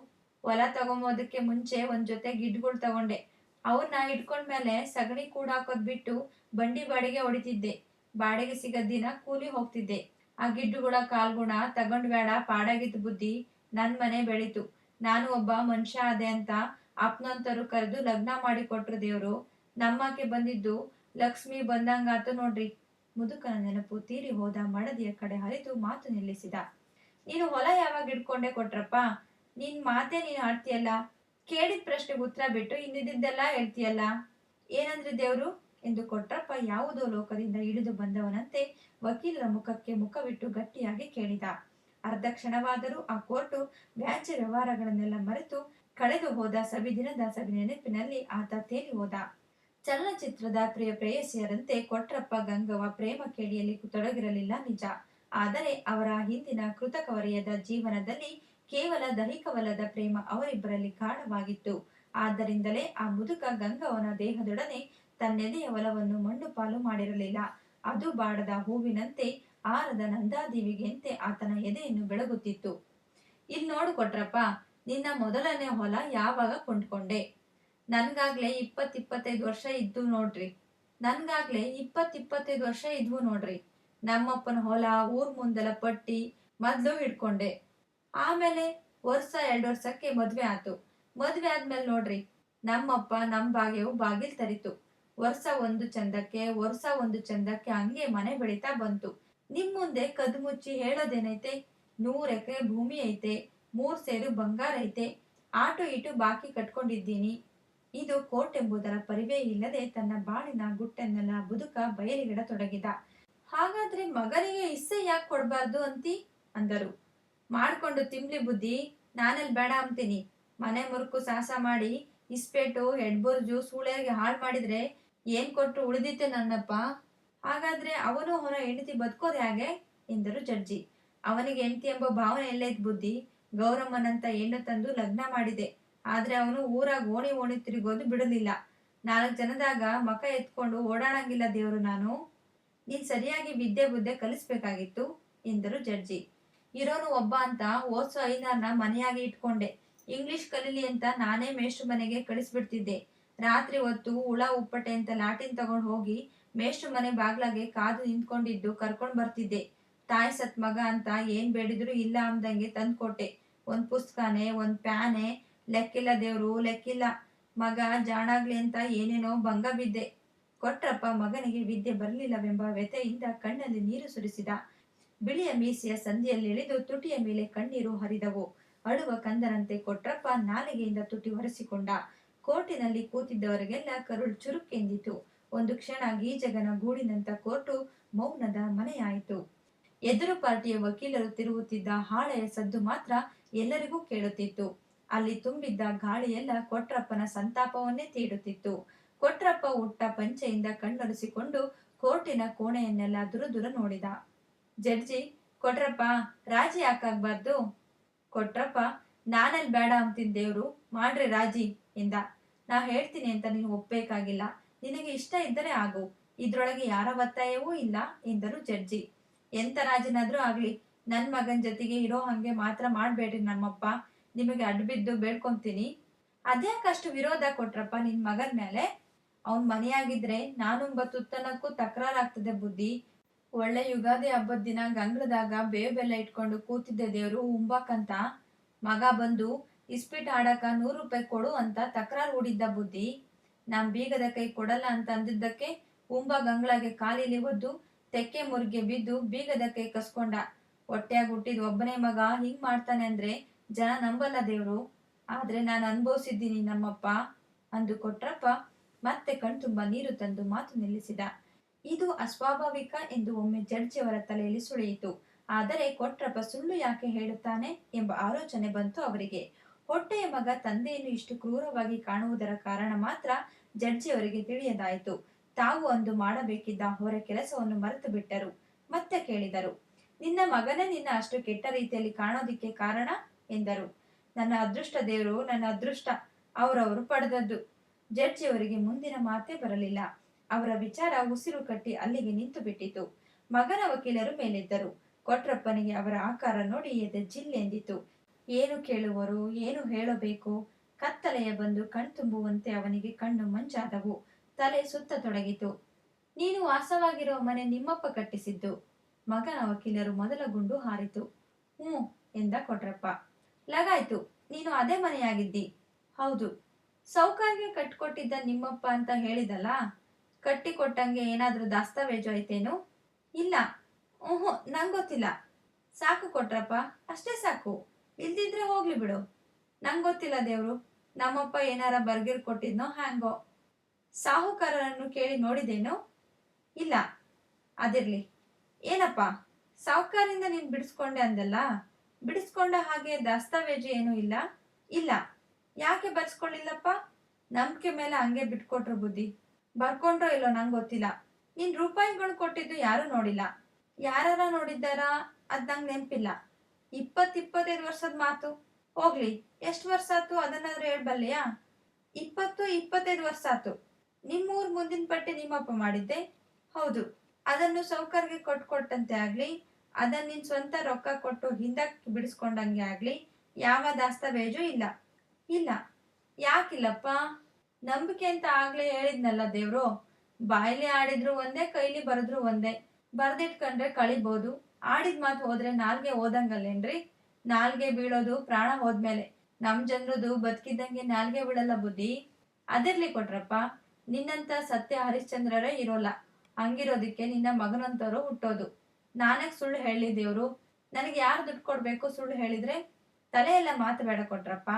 ಹೊಲ ತಗೊಂಬೋದಕ್ಕೆ ಮುಂಚೆ ಒಂದ್ ಜೊತೆ ಗಿಡ್ಗಳು ತಗೊಂಡೆ. ಅವನ್ನ ಇಟ್ಕೊಂಡ್ಮೇಲೆ ಸಗಣಿ ಕೂಡ ಹಾಕೋದ್ ಬಿಟ್ಟು ಬಂಡಿ ಬಾಡಿಗೆ ಹೊಡಿತಿದ್ದೆ. ಬಾಡಿಗೆ ಸಿಗದ್ ದಿನ ಕೂಲಿ ಹೋಗ್ತಿದ್ದೆ. ಆ ಗಿಡ್ಡುಗಳ ಕಾಲ್ಗುಣ ತಗೊಂಡ್ ಬೇಡ ಪಾಡಾಗಿದ್ದ ಬುದ್ಧಿ ನನ್ ಮನೆ ಬೆಳೀತು. ನಾನು ಒಬ್ಬ ಮನುಷ್ಯ ಅದೆ ಅಂತ ಅಪ್ನಂತರು ಕರೆದು ಲಗ್ನ ಮಾಡಿ ಕೊಟ್ರು ದೇವ್ರು. ನಮ್ಮಕ್ಕೆ ಬಂದಿದ್ದು ಲಕ್ಷ್ಮಿ ಬಂದಂಗಾತು ನೋಡ್ರಿ. ಮುದುಕನ ನೆನಪು ತೀರಿ ಹೋದ ಮಡದಿಯ ಕಡೆ ಹರಿದು ಮಾತು ನಿಲ್ಲಿಸಿದ. ನೀನು ಹೊಲ ಯಾವಾಗ ಇಟ್ಕೊಂಡೆ ಕೊಟ್ರಪ್ಪ? ನಿನ್ ಮಾತೆ ನೀನ್ ಆಡ್ತೀಯಲ್ಲ? ಕೇಳಿದ ಪ್ರಶ್ನೆಗೆ ಉತ್ತರ ಬಿಟ್ಟು ಇನ್ನಿದ್ದೆಲ್ಲ ಹೇಳ್ತೀಯಲ್ಲ? ಏನಂದ್ರೆ ದೇವ್ರು? ಎಂದು ಕೊಟ್ರಪ್ಪ ಯಾವುದೋ ಲೋಕದಿಂದ ಇಳಿದು ಬಂದವನಂತೆ ವಕೀಲರ ಮುಖಕ್ಕೆ ಮುಖವಿಟ್ಟು ಗಟ್ಟಿಯಾಗಿ ಕೇಳಿದ. ಅರ್ಧ ಕ್ಷಣವಾದರೂ ಆ ಕೋರ್ಟು ವ್ಯಾಜ್ಯ ವ್ಯವಹಾರಗಳನ್ನೆಲ್ಲ ಮರೆತು ಕಳೆದು ಹೋದ ಸವಿದಿನದ ಸವಿ ನೆನಪಿನಲ್ಲಿ ಆತ ತೇಲಿ ಹೋದ. ಚಲನಚಿತ್ರದ ಪ್ರಿಯ ಪ್ರೇಯಸಿಯರಂತೆ ಕೊಟ್ರಪ್ಪ ಗಂಗವ್ವ ಪ್ರೇಮ ಕೇಳಿಯಲ್ಲಿ ತೊಡಗಿರಲಿಲ್ಲ ನಿಜ. ಆದರೆ ಅವರ ಹಿಂದಿನ ಕೃತಕವರೆಯದ ಜೀವನದಲ್ಲಿ ಕೇವಲ ದೈಹಿಕವಲ್ಲದ ಪ್ರೇಮ ಅವರಿಬ್ಬರಲ್ಲಿ ಗಾಢವಾಗಿತ್ತು ಆದ್ದರಿಂದಲೇ ಆ ಮುದುಕ ಗಂಗವನ ದೇಹದೊಡನೆ ತನ್ನೆದೆಯ ಒಲವನ್ನು ಮಣ್ಣುಪಾಲು ಮಾಡಿರಲಿಲ್ಲ. ಅದು ಬಾಡದ ಹೂವಿನಂತೆ ಆರದ ನಂದಾದೇವಿಗೆಂತೆ ಆತನ ಎದೆಯನ್ನು ಬೆಳಗುತ್ತಿತ್ತು. ಇಲ್ಲಿ ನೋಡು ಕೊಟ್ರಪ್ಪ, ನಿನ್ನ ಮೊದಲನೇ ಹೊಲ ಯಾವಾಗ ಕೊಂಡ್ಕೊಂಡೆ? ನನ್ಗಾಗ್ಲೇ ಇಪ್ಪತ್ತಿಪ್ಪತ್ತೈದು ವರ್ಷ ಇದ್ದು ನೋಡ್ರಿ. ನನ್ಗಾಗ್ಲೇ ಇಪ್ಪತ್ತಿಪ್ಪತ್ತೈದು ವರ್ಷ ಇದ್ವು ನೋಡ್ರಿ. ನಮ್ಮಪ್ಪನ ಹೊಲ, ಊರ್ ಮುಂದಲ ಪಟ್ಟಿ ಮೊದ್ಲು ಹಿಡ್ಕೊಂಡೆ. ಆಮೇಲೆ ವರ್ಷ, ಎರಡ್ ವರ್ಷಕ್ಕೆ ಮದ್ವೆ ಆತು. ಮದ್ವೆ ಆದ್ಮೇಲೆ ನೋಡ್ರಿ, ನಮ್ಮಪ್ಪ ನಮ್ ಬಾಗ್ಯವು ಬಾಗಿಲ್ ತರಿತು. ವರ್ಷ ಒಂದು ಚಂದಕ್ಕೆ, ವರ್ಷ ಒಂದು ಚಂದಕ್ಕೆ ಹಂಗೆ ಮನೆ ಬೆಳೀತಾ ಬಂತು. ನಿಮ್ ಮುಂದೆ ಕದ್ ಮುಚ್ಚಿ ಹೇಳೋದೇನೈತೆ? ನೂರ್ ಎಕರೆ ಭೂಮಿ ಐತೆ, ಮೂರ್ ಸೇರು ಬಂಗಾರ ಐತೆ. ಆಟು ಇಟು ಬಾಕಿ ಕಟ್ಕೊಂಡಿದ್ದೀನಿ. ಇದು ಕೋಟ್ ಎಂಬುದರ ಪರಿವೇ ಇಲ್ಲದೆ ತನ್ನ ಬಾಳಿನ ಗುಟ್ಟನ್ನೆಲ್ಲ ಬದುಕ ಬಯಲಿಗಿಡತೊಡಗಿದ. ಹಾಗಾದ್ರೆ ಮಗನಿಗೆ ಇಸ್ಸೆ ಯಾಕೆ ಕೊಡಬಾರ್ದು ಅಂತಿ? ಅಂದರು. ಮಾಡ್ಕೊಂಡು ತಿಂಬ್ಲಿ ಬುದ್ಧಿ, ನಾನಲ್ಲಿ ಬೇಡ ಅಂತೀನಿ. ಮನೆ ಮುರುಕು ಸಾಹಸ ಮಾಡಿ, ಇಸ್ಪೇಟು, ಹೆಡ್ಬೋರ್ಜು ಸೂಳೆಗೆ ಹಾಳು ಮಾಡಿದ್ರೆ ಏನ್ ಕೊಟ್ಟರು ಉಳಿದಿತ್ತೆ ನನ್ನಪ್ಪ? ಹಾಗಾದ್ರೆ ಅವನು ಅವನ ಹೆಂಡತಿ ಬದುಕೋದು ಹೇಗೆ? ಎಂದರು ಜಡ್ಜಿ. ಅವನಿಗೆ ಹೆಂಡತಿ ಎಂಬ ಭಾವನೆ ಎಲ್ಲೈತ್ ಬುದ್ಧಿ ಗೌರಮ್ಮನಂತ ಹೆಣ್ಣು ತಂದು ಲಗ್ನ ಮಾಡಿದೆ. ಆದ್ರೆ ಅವನು ಊರಾಗ ಓಣಿ ಓಣಿ ತಿರುಗೋದು ಬಿಡಲಿಲ್ಲ. ನಾಲ್ಕು ಜನದಾಗ ಮಕ ಎತ್ಕೊಂಡು ಓಡಾಡಂಗಿಲ್ಲ ದೇವರು ನಾನು. ನೀನ್ ಸರಿಯಾಗಿ ವಿದ್ಯೆ ಬುದ್ಧೆ ಕಲಿಸ್ಬೇಕಾಗಿತ್ತು ಎಂದರು ಜಡ್ಜಿ. ಇರೋನು ಒಬ್ಬ ಅಂತ ಓದ್ಸೋ ಐನಾರ್ನ ಮನೆಯಾಗಿ ಇಟ್ಕೊಂಡೆ. ಇಂಗ್ಲಿಷ್ ಕಲೀಲಿ ಅಂತ ನಾನೇ ಮೇಷ್ಟ್ರ ಮನೆಗೆ ಕಳಿಸ್ಬಿಡ್ತಿದ್ದೆ. ರಾತ್ರಿ ಹೊತ್ತು ಹುಳ ಉಪ್ಪಟೆ ಅಂತ ಲಾಟಿನ್ ತಗೊಂಡು ಹೋಗಿ ಮೇಷ್ಟ್ರ ಮನೆ ಬಾಗ್ಲಾಗೆ ಕಾದು ನಿಂತ್ಕೊಂಡಿದ್ದು ಕರ್ಕೊಂಡ್ ಬರ್ತಿದ್ದೆ. ತಾಯಿ ಸತ್ ಮಗ ಅಂತ ಏನ್ ಬೇಡಿದ್ರು ಇಲ್ಲ ಅಂದಂಗೆ ತಂದ್ಕೊಟ್ಟೆ. ಒಂದ್ ಪುಸ್ತಕನೇ, ಒಂದ್ ಪ್ಯಾನೆ ಲೆಕ್ಕಿಲ್ಲ ದೇವ್ರು ಲೆಕ್ಕಿಲ್ಲ. ಮಗ ಜಾಣಾಗ್ಲಿ ಅಂತ ಏನೇನೋ ಭಂಗ ಬಿದ್ದೆ. ಕೊಟ್ರಪ್ಪ ಮಗನಿಗೆ ವಿದ್ಯೆ ಬರಲಿಲ್ಲವೆಂಬ ವ್ಯಥೆಯಿಂದ ಕಣ್ಣಲ್ಲಿ ನೀರು ಸುರಿಸಿದ. ಬಿಳಿಯ ಮೀಸೆಯ ಸಂಧಿಯಲ್ಲಿ ಇಳಿದು ತುಟಿಯ ಮೇಲೆ ಕಣ್ಣೀರು ಹರಿದವು. ಅಳುವ ಕಂದರಂತೆ ಕೊಟ್ರಪ್ಪ ನಾಲಿಗೆಯಿಂದ ತುಟಿ ಹೊರಿಸಿಕೊಂಡ. ಕೋರ್ಟಿನಲ್ಲಿ ಕೂತಿದ್ದವರಿಗೆಲ್ಲ ಕರುಳು ಚುರುಕೆಂದಿತು. ಒಂದು ಕ್ಷಣ ಗೀಜಗನ ಗೂಡಿನಂತ ಕೋರ್ಟು ಮೌನದ ಮನೆಯಾಯಿತು. ಎದುರು ಪಾರ್ಟಿಯ ವಕೀಲರು ತಿರುಗುತ್ತಿದ್ದ ಹಾಳೆಯ ಸದ್ದು ಮಾತ್ರ ಎಲ್ಲರಿಗೂ ಕೇಳುತ್ತಿತ್ತು. ಅಲ್ಲಿ ತುಂಬಿದ್ದ ಗಾಳಿಯೆಲ್ಲ ಕೊಟ್ರಪ್ಪನ ಸಂತಾಪವನ್ನೇ ತೀಡುತ್ತಿತ್ತು. ಕೊಟ್ರಪ್ಪ ಉಟ್ಟ ಪಂಚೆಯಿಂದ ಕಣ್ಣೊರೆಸಿಕೊಂಡು ಕೋರ್ಟಿನ ಕೋಣೆಯನ್ನೆಲ್ಲ ದುರುದುರ ನೋಡಿದ. ಜಡ್ಜಿ, ಕೊಟ್ರಪ್ಪ, ರಾಜಿ ಯಾಕಾಗ್ಬಾರ್ದು? ಕೊಟ್ರಪ್ಪ, ನಾನಲ್ಲಿ ಬೇಡ ಅಂತಿನ್ ದೇವ್ರು, ಮಾಡ್ರಿ ರಾಜಿ ಎಂದ. ನಾ ಹೇಳ್ತೀನಿ ಅಂತ ನೀನು ಒಪ್ಬೇಕಾಗಿಲ್ಲ. ನಿನಗೆ ಇಷ್ಟ ಇದ್ದರೆ ಆಗು. ಇದ್ರೊಳಗೆ ಯಾರ ಒತ್ತಾಯವೂ ಇಲ್ಲ ಎಂದರು ಜಡ್ಜಿ. ಎಂತ ರಾಜನಾದ್ರೂ ಆಗ್ಲಿ, ನನ್ ಮಗನ್ ಜೊತೆಗೆ ಇರೋ ಹಂಗೆ ಮಾತ್ರ ಮಾಡ್ಬೇಡ್ರಿ ನಮ್ಮಪ್ಪ. ನಿಮಗೆ ಅಡ್ಬಿದ್ದು ಬೇಡ್ಕೊಂತೀನಿ. ಅದ್ಯಾಕಷ್ಟು ವಿರೋಧ ಕೊಟ್ರಪ್ಪ ನಿನ್ ಮಗನ್ ಮೇಲೆ? ಅವನ್ ಮನೆಯಾಗಿದ್ರೆ ನಾನು ತುತ್ತನಕ್ಕೂ ತಕರಾರಾಗ್ತದೆ ಬುದ್ಧಿ. ಒಳ್ಳೆ ಯುಗಾದಿ ಹಬ್ಬದ ದಿನ ಗಂಗ್ಳದಾಗ ಬೇವು ಬೆಲ್ಲ ಇಟ್ಕೊಂಡು ಕೂತಿದ್ದೆ ದೇವ್ರು ಉಂಬಾಕಂತ ಮಗ ಬಂದು, ಇಸ್ಪಿಟ್ ಆಡಕ ನೂರು ರೂಪಾಯಿ ಕೊಡು ಅಂತ ತಕರಾರು ಹೂಡಿದ್ದ ಬುದ್ಧಿ. ನಮ್ ಬೀಗದ ಕೈ ಕೊಡಲ್ಲ ಅಂತ ಅಂದಿದ್ದಕ್ಕೆ ಉಂಬ ಗಂಗ್ಳಾಗೆ ಕಾಲಿಲಿ ಒದ್ದು ತೆಕ್ಕೆ ಮುರ್ಗೆ ಬಿದ್ದು ಬೀಗದ ಕೈ ಕಸ್ಕೊಂಡ. ಹೊಟ್ಟೆಯಾಗಿ ಹುಟ್ಟಿದ ಒಬ್ಬನೇ ಮಗ ಹಿಂಗ್ ಮಾಡ್ತಾನೆ ಅಂದ್ರೆ ಜನ ನಂಬಲ್ಲ ದೇವ್ರು. ಆದ್ರೆ ನಾನು ಅನುಭವಿಸಿದ್ದೀನಿ ನಮ್ಮಪ್ಪ. ಅಂದು ಕೊಟ್ರಪ್ಪ. ಮತ್ತೆ ಕಣ್ತುಂಬ ನೀರು ತಂದು ಮಾತು ನಿಲ್ಲಿಸಿದ. ಇದು ಅಸ್ವಾಭಾವಿಕ ಎಂದು ಒಮ್ಮೆ ಜಡ್ಜಿಯವರ ತಲೆಯಲ್ಲಿ ಸುಳಿಯಿತು. ಆದರೆ ಕೊಟ್ರಪ್ಪ ಸುಳ್ಳು ಯಾಕೆ ಹೇಳುತ್ತಾನೆ ಎಂಬ ಆಲೋಚನೆ ಬಂತು ಅವರಿಗೆ. ಹೊಟ್ಟೆಯ ಮಗ ತಂದೆಯನ್ನು ಇಷ್ಟು ಕ್ರೂರವಾಗಿ ಕಾಣುವುದರ ಕಾರಣ ಮಾತ್ರ ಜಡ್ಜಿಯವರಿಗೆ ತಿಳಿಯದಾಯಿತು. ತಾವು ಅಂದು ಮಾಡಬೇಕಿದ್ದ ಹೊರ ಕೆಲಸವನ್ನು ಮರೆತು ಬಿಟ್ಟರು ಮತ್ತೆ ಕೇಳಿದರು, ನಿನ್ನ ಮಗನೇ ನಿನ್ನ ಅಷ್ಟು ಕೆಟ್ಟ ರೀತಿಯಲ್ಲಿ ಕಾಣೋದಿಕ್ಕೆ ಕಾರಣ? ಎಂದರು. ನನ್ನ ಅದೃಷ್ಟ ದೇವರು, ನನ್ನ ಅದೃಷ್ಟ, ಅವರವರು ಪಡೆದದ್ದು. ಜಡ್ಜಿಯವರಿಗೆ ಮುಂದಿನ ಮಾತೇ ಬರಲಿಲ್ಲ. ಅವರ ವಿಚಾರ ಉಸಿರು ಕಟ್ಟಿ ಅಲ್ಲಿಗೆ ನಿಂತು ಬಿಟ್ಟಿತು. ಮಗನ ವಕೀಲರು ಮೇಲಿದ್ದರು. ಕೊಟ್ರಪ್ಪನಿಗೆ ಅವರ ಆಕಾರ ನೋಡಿ ಎದೆ ಜಿಲ್ಲೆಂದಿತು ಏನು ಕೇಳುವರು, ಏನು ಹೇಳಬೇಕು? ಕತ್ತಲೆಯ ಬಂದು ಕಣ್ತುಂಬುವಂತೆ ಅವನಿಗೆ ಕಣ್ಣು ಮಂಜಾದವು. ತಲೆ ಸುತ್ತ ತೊಡಗಿತು. ನೀನು ವಾಸವಾಗಿರೋ ಮನೆ ನಿಮ್ಮಪ್ಪ ಕಟ್ಟಿಸಿದ್ದು. ಮಗನ ವಕೀಲರು ಮೊದಲ ಗುಂಡು ಹಾರಿತು. ಹ್ಞೂ ಎಂದ ಕೊಟ್ರಪ್ಪ. ಲಗಾಯ್ತು, ನೀನು ಅದೇ ಮನೆಯಾಗಿದ್ದಿ. ಹೌದು ಸೌಕರ್ಯ ಕಟ್ಕೊಟ್ಟಿದ್ದ ನಿಮ್ಮಪ್ಪ ಅಂತ ಹೇಳಿದಲ್ಲ? ಕಟ್ಟಿಕೊಟ್ಟಂಗೆ ಏನಾದರೂ ದಾಸ್ತಾವೇಜು ಐತೇನು? ಇಲ್ಲ. ಹ್ಞೂ ನಂಗೊತ್ತಿಲ್ಲ. ಸಾಕು ಕೊಟ್ರಪ್ಪ. ಅಷ್ಟೇ ಸಾಕು. ಇಲ್ದಿದ್ರೆ ಹೋಗ್ಲಿ ಬಿಡು. ನಂಗೊತ್ತಿಲ್ಲ ದೇವರು. ನಮ್ಮಪ್ಪ ಏನಾರ ಬರ್ಗಿರ್ ಕೊಟ್ಟಿದ್ನೋ ಹ್ಯಾಂಗೋ? ಸಾಹುಕಾರರನ್ನು ಕೇಳಿ ನೋಡಿದೇನು? ಇಲ್ಲ. ಅದಿರ್ಲಿ. ಏನಪ್ಪ? ಸಾಹುಕಾರಿಂದ ನೀನು ಬಿಡಿಸ್ಕೊಂಡೆ ಅಂದಲ್ಲ? ಬಿಡಿಸ್ಕೊಂಡ ಹಾಗೆ ದಸ್ತಾವೇಜು ಏನೂ ಇಲ್ಲ? ಇಲ್ಲ. ಯಾಕೆ ಬರ್ಸ್ಕೊಳ್ಳಿಲ್ಲಪ್ಪ ನಂಬಿಕೆ ಮೇಲೆ ಹಂಗೆ ಬಿಟ್ಕೊಟ್ರು ಬುದ್ಧಿ. ಬರ್ಕೊಂಡ್ರೋ ಇಲ್ಲೋ ನಂಗೆ ಗೊತ್ತಿಲ್ಲ. ನೀನ್ ರೂಪಾಯಿಗಳು ಕೊಟ್ಟಿದ್ದು ಯಾರು ನೋಡಿಲ್ಲ. ಯಾರಾರ ನೋಡಿದ್ದಾರಾ? ಅದ್ ನಂಗೆ ನೆನಪಿಲ್ಲ. ಇಪ್ಪತ್ ಇಪ್ಪತ್ತೈದು ವರ್ಷದ ಮಾತು. ಹೋಗ್ಲಿ, ಎಷ್ಟು ವರ್ಷ ಆತು ಅದನ್ನಾದ್ರೂ ಹೇಳ್ಬಲ್ಲೆಯಾ? ಇಪ್ಪತ್ತು, ಇಪ್ಪತ್ತೈದು ವರ್ಷ ಆತು ನಿಮ್ಮೂರ್ ಮುಂದಿನ ಪಟ್ಟಿ ನಿಮ್ಮಪ್ಪ ಮಾಡಿದ್ದೆ. ಹೌದು, ಅದನ್ನು ಸೌಕರ್ಗೆ ಕೊಟ್ಕೊಟ್ಟಂತೆ ಆಗ್ಲಿ ಅದನ್ನ ನಿನ್ ಸ್ವಂತ ರೊಕ್ಕ ಕೊಟ್ಟು ಹಿಂದಕ್ಕೆ ಬಿಡಿಸ್ಕೊಂಡಂಗೆ ಆಗ್ಲಿ, ಯಾವ ದಾಸ್ತಾವೇಜು ಇಲ್ಲ. ಇಲ್ಲ. ಯಾಕಿಲ್ಲಪ್ಪ? ನಂಬಿಕೆ ಅಂತ ಆಗ್ಲೇ ಹೇಳಿದ್ನಲ್ಲ ದೇವ್ರು? ಬಾಯಲ್ಲಿ ಆಡಿದ್ರು ಒಂದೇ, ಕೈಲಿ ಬರೆದ್ರು ಒಂದೇ. ಬರ್ದಿಟ್ಕಂಡ್ರೆ ಕಳಿಬೋದು. ಆಡಿದ ಮಾತು ಹೋದ್ರೆ ನಾಲ್ಗೆ ಓದಂಗಲ್ಲೇನ್ರಿ ನಾಲ್ಗೆ ಬೀಳೋದು ಪ್ರಾಣ ಹೋದ್ಮೇಲೆ. ನಮ್ ಜನರದು ಬದುಕಿದ್ದಂಗೆ ನಾಲ್ಗೆ ಬೀಳಲ್ಲ ಬುದ್ಧಿ. ಅದಿರ್ಲಿ ಕೊಟ್ರಪ್ಪ, ನಿನ್ನಂತ ಸತ್ಯ ಹರಿಶ್ಚಂದ್ರರೇ ಇರೋಲ್ಲ. ಹಂಗಿರೋದಕ್ಕೆ ನಿನ್ನ ಮಗನಂತವರು ಹುಟ್ಟೋದು. ನಾನೇ ಸುಳ್ಳು ಹೇಳಿದೇವ್ರು ನನಗೆ ಯಾರು ದುಡ್ಡು ಕೊಡ್ಬೇಕು ಸುಳ್ಳು ಹೇಳಿದ್ರೆ? ತಲೆ ಎಲ್ಲ ಮಾತು ಬೇಡ ಕೊಟ್ರಪ್ಪ.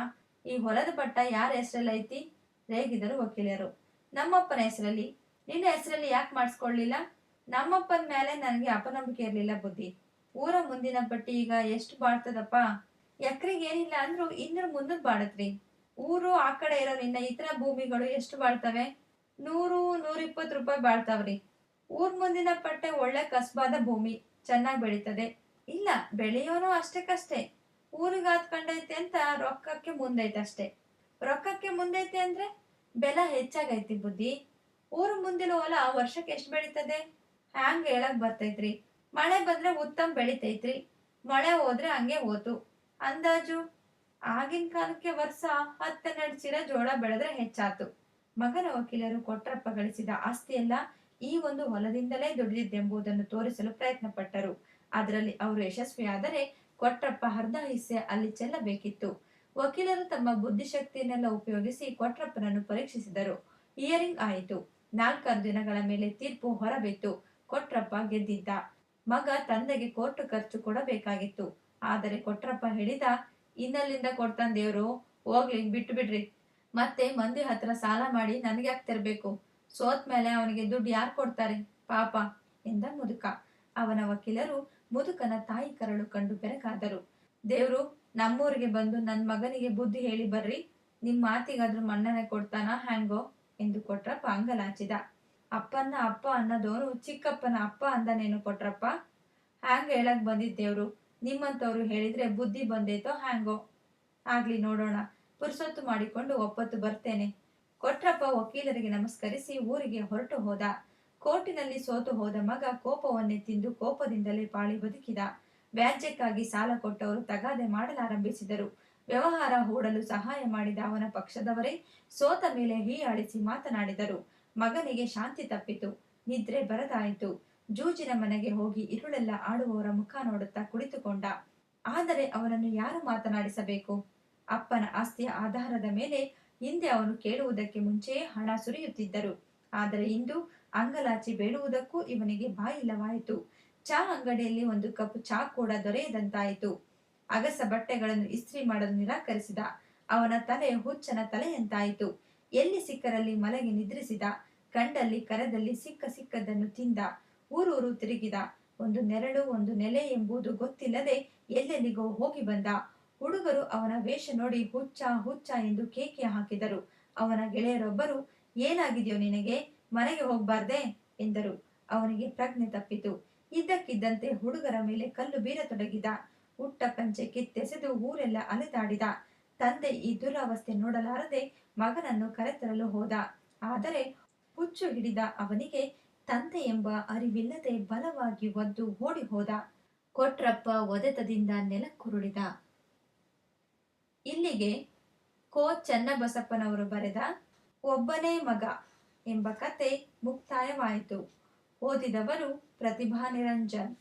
ಈ ಹೊಲದ ಪಟ್ಟ ಯಾರ ಹೆಸರಲ್ಲಿ ಐತಿ? ರೇಗಿದರು ವಕೀಲರು. ನಮ್ಮಪ್ಪನ ಹೆಸರಲ್ಲಿ. ನಿನ್ನ ಹೆಸರಲ್ಲಿ ಯಾಕೆ ಮಾಡಿಸ್ಕೊಳ್ಲಿಲ್ಲ? ನಮ್ಮಪ್ಪನ ಮೇಲೆ ನನಗೆ ಅಪನಂಬಿಕೆ ಇರಲಿಲ್ಲ ಬುದ್ಧಿ. ಊರ ಮುಂದಿನ ಪಟ್ಟಿ ಈಗ ಎಷ್ಟು ಬಾಳ್ತದಪ್ಪ? ಎಕ್ರಿಗೆ ಏನಿಲ್ಲ ಅಂದ್ರು ಇನ್ನೂರು ಮುಂದೆ ಬಾಳತ್ರಿ. ಊರು ಆ ಕಡೆ ಇರೋ ನಿನ್ನ ಇತರ ಭೂಮಿಗಳು ಎಷ್ಟು ಬಾಳ್ತವೆ? ನೂರು, ನೂರಿಪ್ಪತ್ತು ರೂಪಾಯಿ ಬಾಳ್ತಾವ್ರಿ. ಊರ್ ಮುಂದಿನ ಪಟ್ಟೆ ಒಳ್ಳೆ ಕಸ್ಬಾದ ಭೂಮಿ, ಚೆನ್ನಾಗಿ ಬೆಳೀತದೆ. ಇಲ್ಲ, ಬೆಳೆಯೋನು ಅಷ್ಟಕ್ಕಷ್ಟೇ ಊರಿಗೆ ಹಾತ್ಕೊಂಡೈತೆ ಅಂತ ರೊಕ್ಕಕ್ಕೆ ಮುಂದೈತೆ ಅಷ್ಟೇ. ರೊಕ್ಕಕ್ಕೆ ಮುಂದೈತೆ ಅಂದ್ರೆ ಬೆಲೆ ಹೆಚ್ಚಾಗೈತಿ ಬುದ್ಧಿ. ಊರು ಮುಂದಿನ ಹೊಲ ವರ್ಷಕ್ಕೆ ಎಷ್ಟು ಬೆಳೀತದೆ? ಹ್ಯಾಂಗ ಹೇಳಕ್ ಬರ್ತೈತ್ರಿ? ಮಳೆ ಬಂದ್ರೆ ಉತ್ತಮ ಬೆಳಿತೈತ್ರಿ. ಮಳೆ ಹೋದ್ರೆ ಹಂಗೆ ಹೋತು. ಅಂದಾಜು? ಆಗಿನ ಕಾಲಕ್ಕೆ ವರ್ಷ ಹತ್ತೆರಡು ಚಿರ ಜೋಳ ಬೆಳೆದ್ರೆ ಹೆಚ್ಚಾತು. ಮಗನ ವಕೀಲರು ಕೊಟ್ರಪ್ಪ ಗಳಿಸಿದ ಆಸ್ತಿಯೆಲ್ಲ ಈ ಒಂದು ಹೊಲದಿಂದಲೇ ದುಡಿದಿದ್ದೆಂಬುದನ್ನು ತೋರಿಸಲು ಪ್ರಯತ್ನ ಪಟ್ಟರು ಅದರಲ್ಲಿ ಅವರು ಯಶಸ್ವಿಯಾದರೆ ಕೊಟ್ರಪ್ಪ ಅರ್ಧ ಹಿಸ್ಸೆ ಅಲ್ಲಿ ಚೆಲ್ಲಬೇಕಿತ್ತು. ವಕೀಲರು ತಮ್ಮ ಬುದ್ಧಿಶಕ್ತಿಯನ್ನೆಲ್ಲ ಉಪಯೋಗಿಸಿ ಕೊಟ್ರಪ್ಪನನ್ನು ಪರೀಕ್ಷಿಸಿದರು. ಹಿಯರಿಂಗ್ ಆಯಿತು. ನಾಲ್ಕಾರು ದಿನಗಳ ಮೇಲೆ ತೀರ್ಪು ಹೊರಬಿತ್ತು. ಕೊಟ್ರಪ್ಪ ಗೆದ್ದಿದ್ದ. ಮಗ ತಂದೆಗೆ ಕೋರ್ಟ್ ಖರ್ಚು ಕೊಡಬೇಕಾಗಿತ್ತು. ಆದರೆ ಕೊಟ್ರಪ್ಪ ಹೇಳಿದ, ಇನ್ನಲ್ಲಿಂದ ಕೊಡ್ತಾನ್ ದೇವ್ರು. ಹೋಗ್ಲಿ ಬಿಟ್ಟು ಬಿಡ್ರಿ ಮತ್ತೆ ಮಂದಿ ಹತ್ರ ಸಾಲ ಮಾಡಿ ನನಗೆ ಆಗ್ತಿರ್ಬೇಕು ತರಬೇಕು? ಸೋತ್ ಮೇಲೆ ಅವನಿಗೆ ದುಡ್ಡು ಯಾರು ಕೊಡ್ತಾರೆ? ಪಾಪ, ಎಂದ ಮುದುಕ. ಅವನ ವಕೀಲರು ಮುದುಕನ ತಾಯಿ ಕರಳು ಕಂಡು ಬೆರಕಾದರು. ದೇವ್ರು, ನಮ್ಮೂರಿಗೆ ಬಂದು ನನ್ನ ಮಗನಿಗೆ ಬುದ್ಧಿ ಹೇಳಿ ಬರ್ರಿ. ನಿಮ್ ಮಾತಿಗಾದ್ರೂ ಮಣ್ಣನೆ ಕೊಡ್ತಾನ ಹ್ಯಾಂಗೋ ಎಂದು ಕೊಟ್ರಪ್ಪ ಅಂಗಲಾಚಿದ. ಅಪ್ಪನ್ನ ಅಪ್ಪ ಅನ್ನೋದೋನು ಚಿಕ್ಕಪ್ಪನ ಅಪ್ಪ ಅಂದನೇನು ಕೊಟ್ರಪ್ಪ? ಹ್ಯಾಂಗ ಹೇಳಕ್ ಬಂದಿದ್ದೇವ್ರು ನಿಮ್ಮಂತವ್ರು ಹೇಳಿದ್ರೆ ಬುದ್ಧಿ ಬಂದೈತೋ ಹ್ಯಾಂಗೋ? ಆಗ್ಲಿ ನೋಡೋಣ. ಪುರುಸೊತ್ತು ಮಾಡಿಕೊಂಡು ಒಪ್ಪತ್ತು ಬರ್ತೇನೆ. ಕೊಟ್ರಪ್ಪ ವಕೀಲರಿಗೆ ನಮಸ್ಕರಿಸಿ ಊರಿಗೆ ಹೊರಟು ಹೋದ. ಕೋರ್ಟಿನಲ್ಲಿ ಸೋತು ಹೋದ ಮಗ ಕೋಪವನ್ನೇ ತಿಂದು ಕೋಪದಿಂದಲೇ ಪಾಳಿ ಬದುಕಿದ. ವ್ಯಾಜ್ಯಕ್ಕಾಗಿ ಸಾಲ ಕೊಟ್ಟವರು ತಗಾದೆ ಮಾಡಲಾರಂಭಿಸಿದರು. ವ್ಯವಹಾರ ಹೂಡಲು ಸಹಾಯ ಮಾಡಿದ ಅವನ ಪಕ್ಷದವರೇ ಸೋತ ಮೇಲೆ ಹೀಯಾಳಿಸಿ ಮಾತನಾಡಿದರು. ಮಗನಿಗೆ ಶಾಂತಿ ತಪ್ಪಿತು. ನಿದ್ರೆ ಬರದಾಯಿತು. ಜೂಜಿನ ಮನೆಗೆ ಹೋಗಿ ಇರುಳೆಲ್ಲ ಆಡುವವರ ಮುಖ ನೋಡುತ್ತಾ ಕುಳಿತುಕೊಂಡ. ಆದರೆ ಅವನನ್ನು ಯಾರು ಮಾತನಾಡಿಸಬೇಕು? ಅಪ್ಪನ ಆಸ್ತಿಯ ಆಧಾರದ ಮೇಲೆ ಹಿಂದೆ ಅವನು ಕೇಳುವುದಕ್ಕೆ ಮುಂಚೆಯೇ ಹಣ ಸುರಿಯುತ್ತಿದ್ದರು. ಆದರೆ ಇಂದು ಅಂಗಲಾಚಿ ಬೇಡುವುದಕ್ಕೂ ಇವನಿಗೆ ಬಾಯಿಲ್ಲವಾಯಿತು ಚಾ ಅಂಗಡಿಯಲ್ಲಿ ಒಂದು ಕಪ್ ಚಾ ಕೂಡ ದೊರೆಯದಂತಾಯಿತು. ಅಗಸ ಬಟ್ಟೆಗಳನ್ನು ಇಸ್ತ್ರಿ ಮಾಡಲು ನಿರಾಕರಿಸಿದ. ಅವನ ತಲೆ ಹುಚ್ಚನ ತಲೆಯಂತಾಯಿತು. ಎಲ್ಲಿ ಸಿಕ್ಕರಲ್ಲಿ ಮಲಗಿ ನಿದ್ರಿಸಿದ. ಕಂಡಲ್ಲಿ ಕರದಲ್ಲಿ ಸಿಕ್ಕ ಸಿಕ್ಕದನ್ನು ತಿಂದ. ಊರೂರು ತಿರುಗಿದ. ಒಂದು ನೆರಳು, ಒಂದು ನೆಲೆ ಎಂಬುದು ಗೊತ್ತಿಲ್ಲದೆ ಎಲ್ಲೆಲ್ಲಿಗೋ ಹೋಗಿ ಬಂದ. ಹುಡುಗರು ಅವನ ವೇಷ ನೋಡಿ ಹುಚ್ಚ ಹುಚ್ಚ ಎಂದು ಕೇಕೆ ಹಾಕಿದರು. ಅವನ ಗೆಳೆಯರೊಬ್ಬರು, ಏನಾಗಿದೆಯೋ ನಿನಗೆ? ಮನೆಗೆ ಹೋಗ್ಬಾರ್ದೆ ಎಂದರು. ಅವನಿಗೆ ಪ್ರಜ್ಞೆ ತಪ್ಪಿತು. ಇದ್ದಕ್ಕಿದ್ದಂತೆ ಹುಡುಗರ ಮೇಲೆ ಕಲ್ಲು ಬೀರತೊಡಗಿದ ಹುಟ್ಟ ಪಂಚೆ ಕಿತ್ತೆಸೆದು ಊರೆಲ್ಲ ಅಲೆದಾಡಿದ. ತಂದೆ ಈ ದುರವಸ್ಥೆ ನೋಡಲಾರದೆ ಮಗನನ್ನು ಕರೆತರಲು ಹೋದ. ಆದರೆ ಹುಚ್ಚು ಹಿಡಿದ ಅವನಿಗೆ ತಂದೆ ಎಂಬ ಅರಿವಿಲ್ಲದೆ ಬಲವಾಗಿ ಒದ್ದು ಓಡಿ ಹೋದ. ಕೊಟ್ರಪ್ಪ ಒದೆತದಿಂದ ನೆಲಕ್ಕುರುಳಿದ. ಇಲ್ಲಿಗೆ ಕೋ ಚನ್ನಬಸಪ್ಪನವರು ಬರೆದ, ಒಬ್ಬನೇ ಮಗ ಎಂಬ ಕತೆ ಮುಕ್ತಾಯವಾಯಿತು. ಓದಿದವರು ಪ್ರತಿಭಾ ನಿರಂಜನ್